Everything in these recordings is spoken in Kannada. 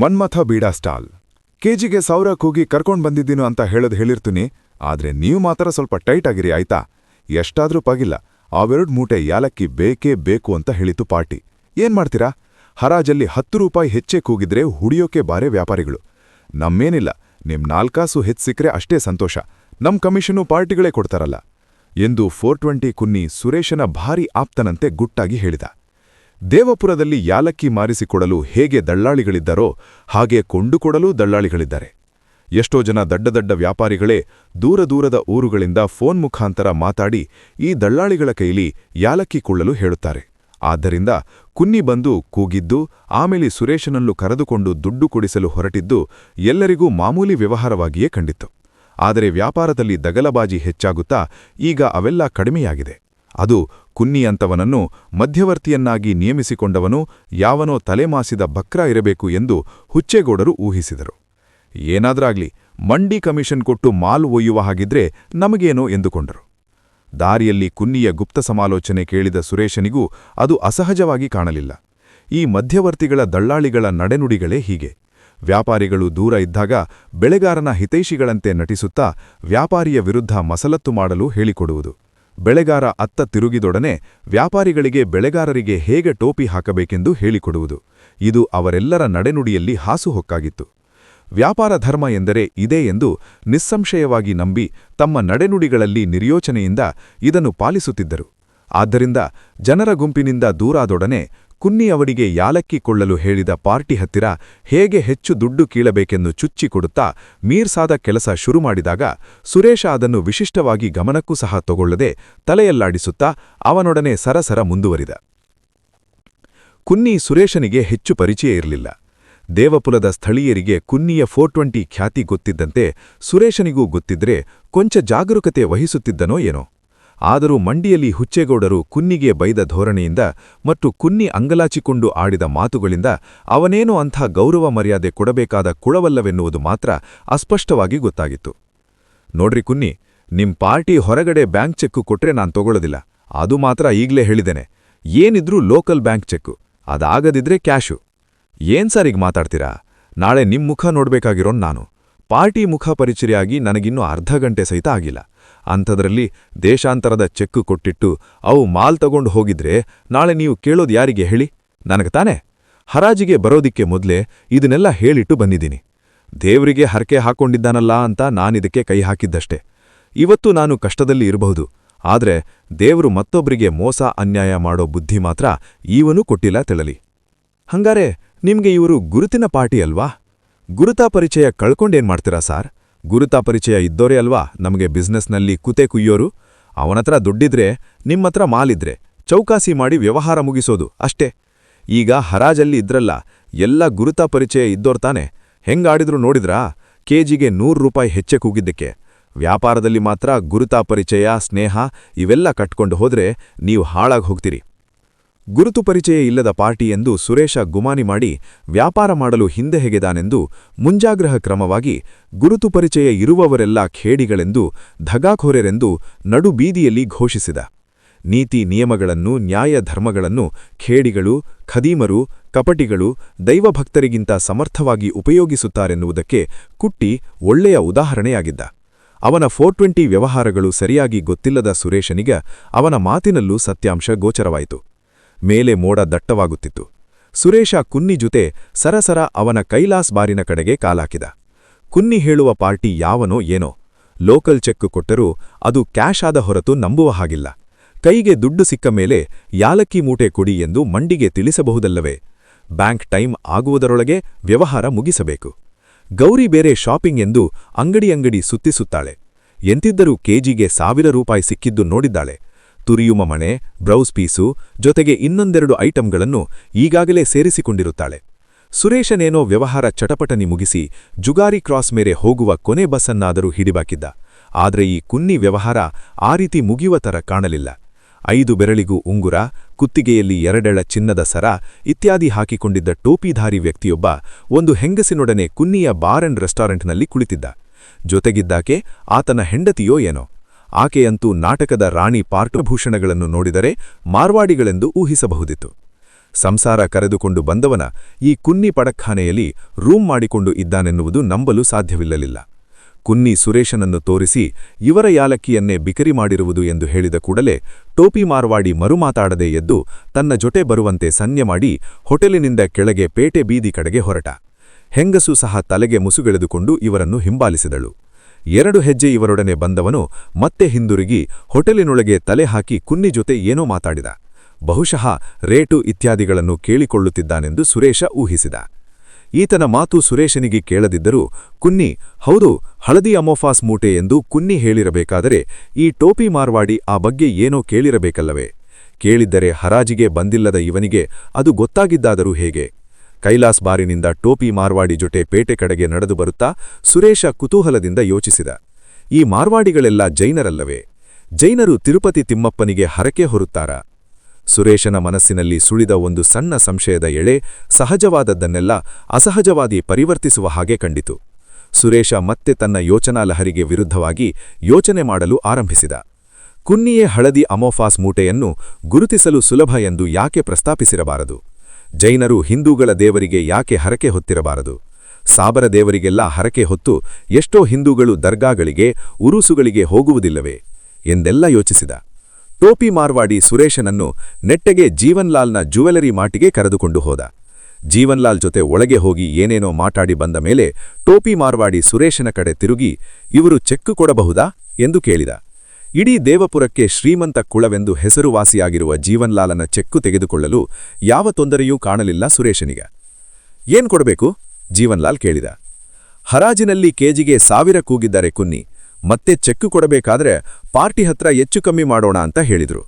ಮನ್ಮಥ ಬೀಡಾ ಸ್ಟಾಲ್. ಕೆಜಿಗೆ ಸೌರ ಕೂಗಿ ಕರ್ಕೊಂಡ್ ಬಂದಿದ್ದೀನು ಅಂತ ಹೇಳೋದು ಹೇಳಿರ್ತೀನಿ, ಆದ್ರೆ ನೀವು ಮಾತ್ರ ಸ್ವಲ್ಪ ಟೈಟ್ ಆಗಿರಿ, ಆಯ್ತಾ? ಎಷ್ಟಾದ್ರೂ ಪಗಿಲ್ಲ ಅವೆರಡು ಮೂಟೆ ಯಾಲಕ್ಕಿ ಬೇಕೇ ಬೇಕು ಅಂತ ಹೇಳಿತು ಪಾರ್ಟಿ. ಏನ್ ಮಾಡ್ತೀರಾ? ಹರಾಜಲ್ಲಿ ಹತ್ತು ರೂಪಾಯಿ ಹೆಚ್ಚೆ ಕೂಗಿದ್ರೆ ಹುಡಿಯೋಕೆ ಬಾರೆ ವ್ಯಾಪಾರಿಗಳು. ನಮ್ಮೇನಿಲ್ಲ, ನಿಮ್ ನಾಲ್ಕಾಸು ಹೆಚ್ಚು ಸಿಕ್ರೆ ಅಷ್ಟೇ ಸಂತೋಷ. ನಮ್ ಕಮಿಷನು ಪಾರ್ಟಿಗಳೇ ಕೊಡ್ತಾರಲ್ಲ. ಎಂದು ಫೋರ್ ಟ್ವೆಂಟಿ ಕುನ್ನಿ ಸುರೇಶನ ಭಾರಿ ಆಪ್ತನಂತೆ ಗುಟ್ಟಾಗಿ ಹೇಳಿದ. ದೇವಪುರದಲ್ಲಿ ಯಾಲಕ್ಕಿ ಮಾರಿಸಿಕೊಡಲು ಹೇಗೆ ದಳ್ಳಾಳಿಗಳಿದ್ದರೋ ಹಾಗೆ ಕೊಂಡುಕೊಡಲೂ ದಳ್ಳಾಳಿಗಳಿದ್ದಾರೆ. ಎಷ್ಟೋ ಜನ ದಡ್ಡ ದಡ್ಡ ವ್ಯಾಪಾರಿಗಳೇ ದೂರ ದೂರದ ಊರುಗಳಿಂದ ಫೋನ್ ಮುಖಾಂತರ ಮಾತಾಡಿ ಈ ದಳ್ಳಾಳಿಗಳ ಕೈಲಿ ಯಾಲಕ್ಕಿ ಕೊಳ್ಳಲು ಹೇಳುತ್ತಾರೆ. ಆದ್ದರಿಂದ ಕುನ್ನಿ ಬಂದು ಕೂಗಿದ್ದು, ಆಮೇಲೆ ಸುರೇಶನನ್ನು ಕರೆದುಕೊಂಡು ದುಡ್ಡು ಕೊಡಿಸಲು ಹೊರಟಿದ್ದು ಎಲ್ಲರಿಗೂ ಮಾಮೂಲಿ ವ್ಯವಹಾರವಾಗಿಯೇ ಕಂಡಿತ್ತು. ಆದರೆ ವ್ಯಾಪಾರದಲ್ಲಿ ದಗಲಬಾಜಿ ಹೆಚ್ಚಾಗುತ್ತಾ ಈಗ ಅವೆಲ್ಲ ಕಡಿಮೆಯಾಗಿದೆ. ಅದು ಕುನ್ನಿಯಂತವನನ್ನು ಮಧ್ಯವರ್ತಿಯನ್ನಾಗಿ ನೇಮಿಸಿಕೊಂಡವನು ಯಾವನೋ ತಲೆಮಾಸಿದ ಬಕ್ರ ಇರಬೇಕು ಎಂದು ಹುಚ್ಚೇಗೌಡರು ಊಹಿಸಿದರು. ಏನಾದ್ರಾಗ್ಲಿ ಮಂಡಿ ಕಮಿಷನ್ ಕೊಟ್ಟು ಮಾಲ್ ಒಯ್ಯುವ ಹಾಗಿದ್ರೆ ನಮಗೇನೋ ಎಂದುಕೊಂಡರು. ದಾರಿಯಲ್ಲಿ ಕುನ್ನಿಯ ಗುಪ್ತ ಸಮಾಲೋಚನೆ ಕೇಳಿದ ಸುರೇಶನಿಗೂ ಅದು ಅಸಹಜವಾಗಿ ಕಾಣಲಿಲ್ಲ. ಈ ಮಧ್ಯವರ್ತಿಗಳ ದಳ್ಳಾಳಿಗಳ ನಡೆನುಡಿಗಳೇ ಹೀಗೆ. ವ್ಯಾಪಾರಿಗಳು ದೂರ ಇದ್ದಾಗ ಬೆಳೆಗಾರನ ಹಿತೈಷಿಗಳಂತೆ ನಟಿಸುತ್ತಾ ವ್ಯಾಪಾರಿಯ ವಿರುದ್ಧ ಮಸಲತ್ತು ಮಾಡಲು ಹೇಳಿಕೊಡುವುದು. ಬೆಳೆಗಾರ ಅತ್ತ ತಿರುಗಿದೊಡನೆ ವ್ಯಾಪಾರಿಗಳಿಗೆ ಬೆಳೆಗಾರರಿಗೆ ಹೇಗೆ ಟೋಪಿ ಹಾಕಬೇಕೆಂದು ಹೇಳಿಕೊಡುವುದು. ಇದು ಅವರೆಲ್ಲರ ನಡೆನುಡಿಯಲ್ಲಿ ಹಾಸುಹೊಕ್ಕಾಗಿತ್ತು. ವ್ಯಾಪಾರ ಧರ್ಮ ಎಂದರೆ ಇದೇ ಎಂದು ನಿಸ್ಸಂಶಯವಾಗಿ ನಂಬಿ ತಮ್ಮ ನಡೆನುಡಿಗಳಲ್ಲಿ ನಿರ್ಯೋಚನೆಯಿಂದ ಇದನ್ನು ಪಾಲಿಸುತ್ತಿದ್ದರು. ಆದ್ದರಿಂದ ಜನರ ಗುಂಪಿನಿಂದ ದೂರಾದೊಡನೆ ಕುನ್ನಿ ಅವರಿಗೆ ಯಾಲಕ್ಕಿ ಕೊಳ್ಳಲು ಹೇಳಿದ ಪಾರ್ಟಿ ಹತ್ತಿರ ಹೇಗೆ ಹೆಚ್ಚು ದುಡ್ಡು ಕೀಳಬೇಕೆಂದು ಚುಚ್ಚಿಕೊಡುತ್ತಾ ಮೀರ್ಸಾದ ಕೆಲಸ ಶುರು ಮಾಡಿದಾಗ ಸುರೇಶ ಅದನ್ನು ವಿಶಿಷ್ಟವಾಗಿ ಗಮನಕ್ಕೂ ಸಹ ತಗೊಳ್ಳದೆ ತಲೆಯಲ್ಲಾಡಿಸುತ್ತಾ ಅವನೊಡನೆ ಸರಸರ ಮುಂದುವರಿದ. ಕುನ್ನಿ ಸುರೇಶನಿಗೆ ಹೆಚ್ಚು ಪರಿಚಯ ಇರಲಿಲ್ಲ. ದೇವಪುಲದ ಸ್ಥಳೀಯರಿಗೆ ಕುನ್ನಿಯ ಫೋರ್ ಟ್ವೆಂಟಿ ಖ್ಯಾತಿ ಗೊತ್ತಿದ್ದಂತೆ ಸುರೇಶನಿಗೂ ಗೊತ್ತಿದ್ರೆ ಕೊಂಚ ಜಾಗರೂಕತೆ ವಹಿಸುತ್ತಿದ್ದನೋ ಏನೋ. ಆದರೂ ಮಂಡಿಯಲ್ಲಿ ಹುಚ್ಚೇಗೌಡರು ಕುನ್ನಿಗೆ ಬೈದ ಧೋರಣೆಯಿಂದ ಮತ್ತು ಕುನ್ನಿ ಅಂಗಲಾಚಿಕೊಂಡು ಆಡಿದ ಮಾತುಗಳಿಂದ ಅವನೇನೋ ಅಂಥ ಗೌರವ ಮರ್ಯಾದೆ ಕೊಡಬೇಕಾದ ಕುಳವಲ್ಲವೆನ್ನುವುದು ಮಾತ್ರ ಅಸ್ಪಷ್ಟವಾಗಿ ಗೊತ್ತಾಗಿತ್ತು. ನೋಡ್ರಿ ಕುನ್ನಿ, ನಿಮ್ ಪಾರ್ಟಿ ಹೊರಗಡೆ ಬ್ಯಾಂಕ್ ಚೆಕ್ಕು ಕೊಟ್ರೆ ನಾನ್ ತಗೊಳ್ಳೋದಿಲ್ಲ. ಅದು ಮಾತ್ರ ಈಗ್ಲೇ ಹೇಳಿದ್ದೇನೆ. ಏನಿದ್ರೂ ಲೋಕಲ್ ಬ್ಯಾಂಕ್ ಚೆಕ್ಕು. ಅದಾಗದಿದ್ರೆ ಕ್ಯಾಶು. ಏನ್ ಸರ್ ಈಗ ಮಾತಾಡ್ತೀರಾ? ನಾಳೆ ನಿಮ್ ಮುಖ ನೋಡ್ಬೇಕಾಗಿರೋನ್ ನಾನು. ಪಾರ್ಟಿ ಮುಖ ಪರಿಚರಿಯಾಗಿ ನನಗಿನ್ನೂ ಅರ್ಧ ಗಂಟೆ ಸಹಿತ ಆಗಿಲ್ಲ. ಅಂಥದ್ರಲ್ಲಿ ದೇಶಾಂತರದ ಚೆಕ್ಕು ಕೊಟ್ಟಿಟ್ಟು ಅವು ಮಾಲ್ ತಗೊಂಡು ಹೋಗಿದ್ರೆ ನಾಳೆ ನೀವು ಕೇಳೋದು ಯಾರಿಗೆ ಹೇಳಿ? ನನಗೆ ತಾನೆ. ಹರಾಜಿಗೆ ಬರೋದಿಕ್ಕೆ ಮೊದ್ಲೇ ಇದನ್ನೆಲ್ಲ ಹೇಳಿಟ್ಟು ಬಂದಿದ್ದೀನಿ. ದೇವ್ರಿಗೆ ಹರಕೆ ಹಾಕೊಂಡಿದ್ದಾನಲ್ಲ ಅಂತ ನಾನಿದಕ್ಕೆ ಕೈ ಹಾಕಿದ್ದಷ್ಟೆ. ಇವತ್ತು ನಾನು ಕಷ್ಟದಲ್ಲಿ ಇರಬಹುದು. ಆದ್ರೆ ದೇವರು ಮತ್ತೊಬ್ಬರಿಗೆ ಮೋಸ, ಅನ್ಯಾಯ ಮಾಡೋ ಬುದ್ಧಿ ಮಾತ್ರ ಈವನೂ ಕೊಟ್ಟಿಲ್ಲ ತೆಳಲಿ. ಹಂಗಾರೆ ನಿಮ್ಗೆ ಇವರು ಗುರುತಿನ ಪಾರ್ಟಿ ಅಲ್ವಾ? ಗುರುತಾ ಪರಿಚಯ ಕಳ್ಕೊಂಡೇನ್ ಮಾಡ್ತೀರಾ ಸಾರ್? ಗುರುತಾ ಪರಿಚಯ ಇದ್ದೋರೇ ಅಲ್ವಾ? ನಮಗೆ ಬಿಸ್ನೆಸ್ನಲ್ಲಿ ಕುತೆ ಕುಯ್ಯೋರು. ಅವನತ್ರ ದುಡ್ಡಿದ್ರೆ, ನಿಮ್ಮತ್ರ ಮಾಲಿದ್ರೆ, ಚೌಕಾಸಿ ಮಾಡಿ ವ್ಯವಹಾರ ಮುಗಿಸೋದು ಅಷ್ಟೇ. ಈಗ ಹರಾಜಲ್ಲಿ ಇದ್ರಲ್ಲ, ಎಲ್ಲ ಗುರುತಾ ಪರಿಚಯ ಇದ್ದೋರ್ತಾನೆ ಹೆಂಗಾಡಿದ್ರು ನೋಡಿದ್ರಾ? ಕೆಜಿಗೆ ನೂರು ರೂಪಾಯಿ ಹೆಚ್ಚೆ ಕೂಗಿದ್ದಕ್ಕೆ. ವ್ಯಾಪಾರದಲ್ಲಿ ಮಾತ್ರ ಗುರುತಾ ಪರಿಚಯ, ಸ್ನೇಹ ಇವೆಲ್ಲ ಕಟ್ಕೊಂಡು ಹೋದ್ರೆ ನೀವು ಹಾಳಾಗಿ ಹೋಗ್ತೀರಿ. ಗುರುತು ಪರಿಚಯ ಇಲ್ಲದ ಪಾರ್ಟಿ ಎಂದು ಸುರೇಶ ಗುಮಾನಿ ಮಾಡಿ ವ್ಯಾಪಾರ ಮಾಡಲು ಹಿಂದೆ ಹೆಗೆದಾನೆಂದು ಮುಂಜಾಗ್ರಹ ಕ್ರಮವಾಗಿ ಗುರುತು ಪರಿಚಯ ಇರುವವರೆಲ್ಲ ಖೇಡಿಗಳೆಂದು ಧಗಾಖೋರೆರೆಂದು ನಡುಬೀದಿಯಲ್ಲಿ ಘೋಷಿಸಿದ. ನೀತಿ ನಿಯಮಗಳನ್ನು, ನ್ಯಾಯ ಧರ್ಮಗಳನ್ನು ಖೇಡಿಗಳು, ಖದೀಮರು, ಕಪಟಿಗಳು, ದೈವಭಕ್ತರಿಗಿಂತ ಸಮರ್ಥವಾಗಿ ಉಪಯೋಗಿಸುತ್ತಾರೆನ್ನುವುದಕ್ಕೆ ಕುಟ್ಟಿ ಒಳ್ಳೆಯ ಉದಾಹರಣೆಯಾಗಿದ್ದ. ಅವನ ಫೋರ್ ಟ್ವೆಂಟಿ ವ್ಯವಹಾರಗಳು ಸರಿಯಾಗಿ ಗೊತ್ತಿಲ್ಲದ ಸುರೇಶನಿಗ ಅವನ ಮಾತಿನಲ್ಲೂ ಸತ್ಯಾಂಶ ಗೋಚರವಾಯಿತು. ಮೇಲೆ ಮೋಡ ದಟ್ಟವಾಗುತ್ತಿತ್ತು. ಸುರೇಶ ಕುನ್ನಿ ಜೊತೆ ಸರಸರ ಅವನ ಕೈಲಾಸ್ ಬಾರಿನ ಕಡೆಗೆ ಕಾಲಾಕಿದ. ಕುನ್ನಿ ಹೇಳುವ ಪಾರ್ಟಿ ಯಾವನೋ ಏನೋ. ಲೋಕಲ್ ಚೆಕ್ ಕೊಟ್ಟರೂ ಅದು ಕ್ಯಾಶ್ ಆದ ಹೊರತು ನಂಬುವ ಹಾಗಿಲ್ಲ. ಕೈಗೆ ದುಡ್ಡು ಸಿಕ್ಕ ಮೇಲೆ ಯಾಲಕ್ಕಿ ಮೂಟೆ ಕೊಡಿ ಎಂದು ಮಂಡಿಗೆ ತಿಳಿಸಬಹುದಲ್ಲವೇ? ಬ್ಯಾಂಕ್ ಟೈಮ್ ಆಗುವುದರೊಳಗೆ ವ್ಯವಹಾರ ಮುಗಿಸಬೇಕು. ಗೌರಿ ಬೇರೆ ಶಾಪಿಂಗ್ ಎಂದು ಅಂಗಡಿ ಅಂಗಡಿ ಸುತ್ತಿಸುತ್ತಾಳೆ. ಎಂತಿದ್ದರೂ ಕೆಜಿಗೆ ಸಾವಿರ ರೂಪಾಯಿ ಸಿಕ್ಕಿದ್ದು ನೋಡಿದ್ದಾಳೆ. ತುರಿಯುಮ ಮಣೆ, ಬ್ರೌಸ್ ಪೀಸು ಜೊತೆಗೆ ಇನ್ನೊಂದೆರಡು ಐಟಂಗಳನ್ನು ಈಗಾಗಲೇ ಸೇರಿಸಿಕೊಂಡಿರುತ್ತಾಳೆ. ಸುರೇಶನೇನೋ ವ್ಯವಹಾರ ಚಟಪಟನಿ ಮುಗಿಸಿ ಜುಗಾರಿ ಕ್ರಾಸ್ ಮೇರೆ ಹೋಗುವ ಕೊನೆ ಬಸ್ಸನ್ನಾದರೂ ಹಿಡಿಬಾಕಿದ್ದ. ಆದರೆ ಈ ಕುನ್ನಿ ವ್ಯವಹಾರ ಆ ರೀತಿ ಮುಗಿಯುವ ತರ ಕಾಣಲಿಲ್ಲ. ಐದು ಬೆರಳಿಗೂ ಉಂಗುರ, ಕುತ್ತಿಗೆಯಲ್ಲಿ ಎರಡೆಳ ಚಿನ್ನದ ಸರ, ಇತ್ಯಾದಿ ಹಾಕಿಕೊಂಡಿದ್ದ ಟೋಪಿಧಾರಿ ವ್ಯಕ್ತಿಯೊಬ್ಬ ಒಂದು ಹೆಂಗಸಿನೊಡನೆ ಕುನ್ನಿಯ ಬಾರ್ ಅಂಡ್ ರೆಸ್ಟಾರೆಂಟ್ನಲ್ಲಿ ಕುಳಿತಿದ್ದ. ಜೊತೆಗಿದ್ದಾಕೆ ಆತನ ಹೆಂಡತಿಯೋ ಏನೋ. ಆಕೆಯಂತೂ ನಾಟಕದ ರಾಣಿ ಪಾರ್ಟಭೂಷಣಗಳನ್ನು ನೋಡಿದರೆ ಮಾರ್ವಾಡಿಗಳೆಂದು ಊಹಿಸಬಹುದಿತ್ತು. ಸಂಸಾರ ಕರೆದುಕೊಂಡು ಬಂದವನ ಈ ಕುನ್ನಿ ಪಡಖಾನೆಯಲ್ಲಿ ರೂಮ್ ಮಾಡಿಕೊಂಡು ಇದ್ದಾನೆನ್ನುವುದು ನಂಬಲು ಸಾಧ್ಯವಿಲ್ಲಲಿಲ್ಲ. ಕುನ್ನಿ ಸುರೇಶನನ್ನು ತೋರಿಸಿ ಇವರ ಯಾಲಕ್ಕಿಯನ್ನೇ ಬಿಕರಿ ಮಾಡಿರುವುದು ಎಂದು ಹೇಳಿದ ಕೂಡಲೇ ಟೋಪಿ ಮಾರ್ವಾಡಿ ಮರುಮಾತಾಡದೆ ಎದ್ದು ತನ್ನ ಜೊತೆ ಬರುವಂತೆ ಸನ್ನೆ ಮಾಡಿ ಹೋಟೆಲಿನಿಂದ ಕೆಳಗೆ ಪೇಟೆ ಬೀದಿ ಕಡೆಗೆ ಹೊರಟ. ಹೆಂಗಸು ಸಹ ತಲೆಗೆ ಮುಸುಗೆಳೆದುಕೊಂಡು ಇವರನ್ನು ಹಿಂಬಾಲಿಸಿದಳು. ಎರಡು ಹೆಜ್ಜೆ ಇವರೊಡನೆ ಬಂದವನು ಮತ್ತೆ ಹಿಂದಿರುಗಿ ಹೋಟೆಲಿನೊಳಗೆ ತಲೆ ಹಾಕಿ ಕುನ್ನಿ ಜೊತೆ ಏನೋ ಮಾತಾಡಿದ. ಬಹುಶಃ ರೇಟು ಇತ್ಯಾದಿಗಳನ್ನು ಕೇಳಿಕೊಳ್ಳುತ್ತಿದ್ದಾನೆಂದು ಸುರೇಶ ಊಹಿಸಿದ. ಈತನ ಮಾತು ಸುರೇಶನಿಗೆ ಕೇಳದಿದ್ದರೂ ಕುನ್ನಿ, ಹೌದು, ಹಳದಿ ಅಮೋಫಾಸ್ ಮೂಟೆ ಎಂದು ಕುನ್ನಿ ಹೇಳಿರಬೇಕಾದರೆ ಈ ಟೋಪಿ ಮಾರ್ವಾಡಿ ಆ ಬಗ್ಗೆ ಏನೋ ಕೇಳಿರಬೇಕಲ್ಲವೇ? ಕೇಳಿದ್ದರೆ ಹರಾಜಿಗೆ ಬಂದಿಲ್ಲದ ಇವನಿಗೆ ಅದು ಗೊತ್ತಾಗಿದ್ದಾದರೂ ಹೇಗೆ? ಕೈಲಾಸ್ ಬಾರಿನಿಂದ ಟೋಪಿ ಮಾರ್ವಾಡಿ ಜೊತೆ ಪೇಟೆ ಕಡೆಗೆ ನಡೆದು ಬರುತ್ತಾ ಸುರೇಶ ಕುತೂಹಲದಿಂದ ಯೋಚಿಸಿದ. ಈ ಮಾರ್ವಾಡಿಗಳೆಲ್ಲ ಜೈನರಲ್ಲವೇ? ಜೈನರು ತಿರುಪತಿ ತಿಮ್ಮಪ್ಪನಿಗೆ ಹರಕೆ ಹೊರುತ್ತಾರ. ಸುರೇಶನ ಮನಸ್ಸಿನಲ್ಲಿ ಸುಳಿದ ಒಂದು ಸಣ್ಣ ಸಂಶಯದ ಎಳೆ ಸಹಜವಾದದ್ದನ್ನೆಲ್ಲ ಅಸಹಜವಾದಿ ಪರಿವರ್ತಿಸುವ ಹಾಗೆ ಕಂಡಿತು. ಸುರೇಶ ಮತ್ತೆ ತನ್ನ ಯೋಚನಾ ಲಹರಿಗೆ ವಿರುದ್ಧವಾಗಿ ಯೋಚನೆ ಮಾಡಲು ಆರಂಭಿಸಿದ. ಕುನ್ನಿಯೇ ಹಳದಿ ಅಮೋಫಾಸ್ ಮೂಟೆಯನ್ನು ಗುರುತಿಸಲು ಸುಲಭ ಎಂದು ಯಾಕೆ ಪ್ರಸ್ತಾಪಿಸಿರಬಾರದು? ಜೈನರು ಹಿಂದೂಗಳ ದೇವರಿಗೆ ಯಾಕೆ ಹರಕೆ ಹೊತ್ತಿರಬಾರದು? ಸಾಬರ ದೇವರಿಗೆಲ್ಲ ಹರಕೆ ಹೊತ್ತು ಎಷ್ಟೋ ಹಿಂದೂಗಳು ದರ್ಗಾಗಳಿಗೆ, ಉರುಸುಗಳಿಗೆ ಹೋಗುವುದಿಲ್ಲವೇ? ಎಂದೆಲ್ಲ ಯೋಚಿಸಿದ? ಟೋಪಿ ಮಾರ್ವಾಡಿ ಸುರೇಶನನ್ನು ನೆಟ್ಟಗೆ ಜೀವನ್ಲಾಲ್ನ ಜ್ಯುವೆಲರಿ ಮಾಟಿಗೆ ಕರೆದುಕೊಂಡು ಹೋದ. ಜೀವನ್ಲಾಲ್ ಜೊತೆ ಒಳಗೆ ಹೋಗಿ ಏನೇನೋ ಮಾತಾಡಿ ಬಂದ ಮೇಲೆ ಟೋಪಿ ಮಾರ್ವಾಡಿ ಸುರೇಶನ ಕಡೆ ತಿರುಗಿ, ಇವರು ಚೆಕ್ಕು ಕೊಡಬಹುದಾ? ಎಂದು ಕೇಳಿದ. ಇಡೀ ದೇವಪುರಕ್ಕೆ ಶ್ರೀಮಂತ ಕುಳವೆಂದು ಹೆಸರುವಾಸಿಯಾಗಿರುವ ಜೀವನ್ಲಾಲನ ಚೆಕ್ಕು ತೆಗೆದುಕೊಳ್ಳಲು ಯಾವ ತೊಂದರೆಯೂ ಕಾಣಲಿಲ್ಲ ಸುರೇಶನಿಗ. ಏನ್ ಕೊಡಬೇಕು? ಜೀವನ್ಲಾಲ್ ಕೇಳಿದ. ಹರಾಜಿನಲ್ಲಿ ಕೆಜಿಗೆ ಸಾವಿರ ಕೂಗಿದ್ದಾರೆ ಕುನ್ನಿ. ಮತ್ತೆ ಚೆಕ್ಕು ಕೊಡಬೇಕಾದ್ರೆ ಪಾರ್ಟಿ ಹತ್ರ ಹೆಚ್ಚು ಕಮ್ಮಿ ಮಾಡೋಣ ಅಂತ ಹೇಳಿದ್ರು.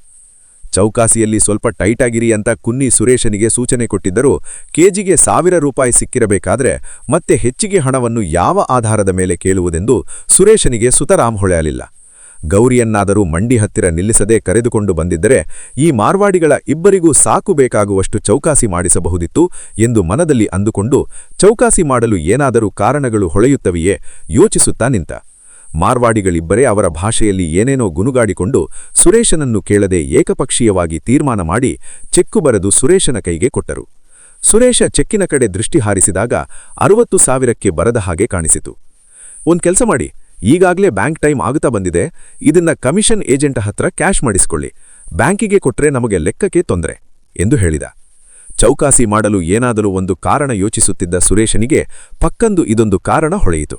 ಚೌಕಾಸಿಯಲ್ಲಿ ಸ್ವಲ್ಪ ಟೈಟಾಗಿರಿ ಅಂತ ಕುನ್ನಿ ಸುರೇಶನಿಗೆ ಸೂಚನೆ ಕೊಟ್ಟಿದ್ದರೂ ಕೆಜಿಗೆ ಸಾವಿರ ರೂಪಾಯಿ ಸಿಕ್ಕಿರಬೇಕಾದ್ರೆ ಮತ್ತೆ ಹೆಚ್ಚಿಗೆ ಹಣವನ್ನು ಯಾವ ಆಧಾರದ ಮೇಲೆ ಕೇಳುವುದೆಂದು ಸುರೇಶನಿಗೆ ಸುತರಾಮ್ ಹೊಳೆಯಲಿಲ್ಲ. ಗೌರಿಯನ್ನಾದರೂ ಮಂಡಿ ಹತ್ತಿರ ನಿಲ್ಲಿಸದೆ ಕರೆದುಕೊಂಡು ಬಂದಿದ್ದರೆ ಈ ಮಾರ್ವಾಡಿಗಳ ಇಬ್ಬರಿಗೂ ಸಾಕು ಬೇಕಾಗುವಷ್ಟು ಚೌಕಾಸಿ ಮಾಡಿಸಬಹುದಿತ್ತು ಎಂದು ಮನದಲ್ಲಿ ಅಂದುಕೊಂಡು ಚೌಕಾಸಿ ಮಾಡಲು ಏನಾದರೂ ಕಾರಣಗಳು ಹೊಳೆಯುತ್ತವೆಯೇ ಯೋಚಿಸುತ್ತಾ ನಿಂತ. ಮಾರ್ವಾಡಿಗಳಿಬ್ಬರೇ ಅವರ ಭಾಷೆಯಲ್ಲಿ ಏನೇನೋ ಗುನುಗಾಡಿಕೊಂಡು ಸುರೇಶನನ್ನು ಕೇಳದೆ ಏಕಪಕ್ಷೀಯವಾಗಿ ತೀರ್ಮಾನ ಮಾಡಿ ಚೆಕ್ಕು ಬರೆದು ಸುರೇಶನ ಕೈಗೆ ಕೊಟ್ಟರು. ಸುರೇಶ ಚೆಕ್ಕಿನ ಕಡೆ ದೃಷ್ಟಿ ಹಾರಿಸಿದಾಗ ಅರುವತ್ತು ಸಾವಿರಕ್ಕೆ ಬರದ ಹಾಗೆ ಕಾಣಿಸಿತು. ಒಂದ್ ಕೆಲಸ ಮಾಡಿ. ಈಗಾಗಲೇ ಬ್ಯಾಂಕ್ ಟೈಮ್ ಆಗುತ್ತಾ ಬಂದಿದೆ, ಇದನ್ನ ಕಮಿಷನ್ ಏಜೆಂಟ್ ಹತ್ರ ಕ್ಯಾಶ್ ಮಾಡಿಸ್ಕೊಳ್ಳಿ. ಬ್ಯಾಂಕಿಗೆ ಕೊಟ್ರೆ ನಮಗೆ ಲೆಕ್ಕಕ್ಕೆ ತೊಂದರೆ ಎಂದು ಹೇಳಿದ. ಚೌಕಾಸಿ ಮಾಡಲು ಏನಾದರೂ ಒಂದು ಕಾರಣ ಯೋಚಿಸುತ್ತಿದ್ದ ಸುರೇಶನಿಗೆ ಪಕ್ಕಂದು ಇದೊಂದು ಕಾರಣ ಹೊಳೆಯಿತು.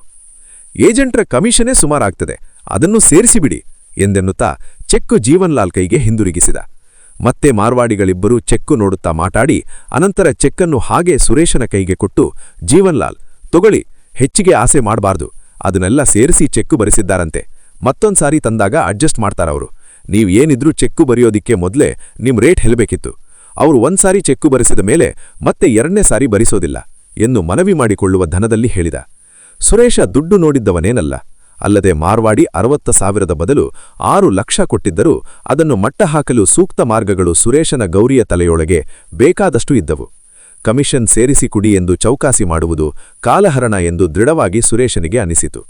ಏಜೆಂಟ್ರ ಕಮಿಷನೇ ಸುಮಾರಾಗ್ತದೆ, ಅದನ್ನು ಸೇರಿಸಿಬಿಡಿ ಎಂದೆನ್ನುತ್ತಾ ಚೆಕ್ಕು ಜೀವನ್ಲಾಲ್ ಕೈಗೆ ಹಿಂದಿರುಗಿಸಿದ. ಮತ್ತೆ ಮಾರ್ವಾಡಿಗಳಿಬ್ಬರೂ ಚೆಕ್ಕು ನೋಡುತ್ತಾ ಮಾತಾಡಿ, ಅನಂತರ ಚೆಕ್ಕನ್ನು ಹಾಗೆ ಸುರೇಶನ ಕೈಗೆ ಕೊಟ್ಟು, ಜೀವನ್ಲಾಲ್, ತೊಗೊಳ್ಳಿ, ಹೆಚ್ಚಿಗೆ ಆಸೆ ಮಾಡಬಾರ್ದು ಅದನ್ನೆಲ್ಲ ಸೇರಿಸಿ ಚೆಕ್ಕು ಬರೆಸಿದ್ದಾರಂತೆ. ಮತ್ತೊಂದ್ಸಾರಿ ತಂದಾಗ ಅಡ್ಜಸ್ಟ್ ಮಾಡ್ತಾರವರು. ನೀವು ಏನಿದ್ರೂ ಚೆಕ್ಕು ಬರೆಯೋದಿಕ್ಕೆ ಮೊದಲೇ ನಿಮ್ ರೇಟ್ ಹೇಳಬೇಕಿತ್ತು. ಅವರು ಒಂದ್ಸಾರಿ ಚೆಕ್ಕು ಬರೆಸಿದ ಮೇಲೆ ಮತ್ತೆ ಎರಡನೇ ಸಾರಿ ಬರಿಸೋದಿಲ್ಲ ಎಂದು ಮನವಿ ಮಾಡಿಕೊಳ್ಳುವ ಧನದಲ್ಲಿ ಹೇಳಿದ. ಸುರೇಶ ದುಡ್ಡು ನೋಡಿದ್ದವನೇನಲ್ಲ. ಅಲ್ಲದೆ ಮಾರ್ವಾಡಿ ಅರವತ್ತ ಸಾವಿರದ ಬದಲು ಆರು ಲಕ್ಷ ಕೊಟ್ಟಿದ್ದರೂ ಅದನ್ನು ಮಟ್ಟ ಹಾಕಲು ಸೂಕ್ತ ಮಾರ್ಗಗಳು ಸುರೇಶನ ಗೌರಿಯ ತಲೆಯೊಳಗೆ ಬೇಕಾದಷ್ಟು ಇದ್ದವು. ಕಮಿಷನ್ ಸೇರಿಸಿ ಕುಡಿ ಎಂದು ಚೌಕಾಸಿ ಮಾಡುವುದು ಕಾಲಹರಣ ಎಂದು ದೃಢವಾಗಿ ಸುರೇಶನಿಗೆ ಅನಿಸಿತು.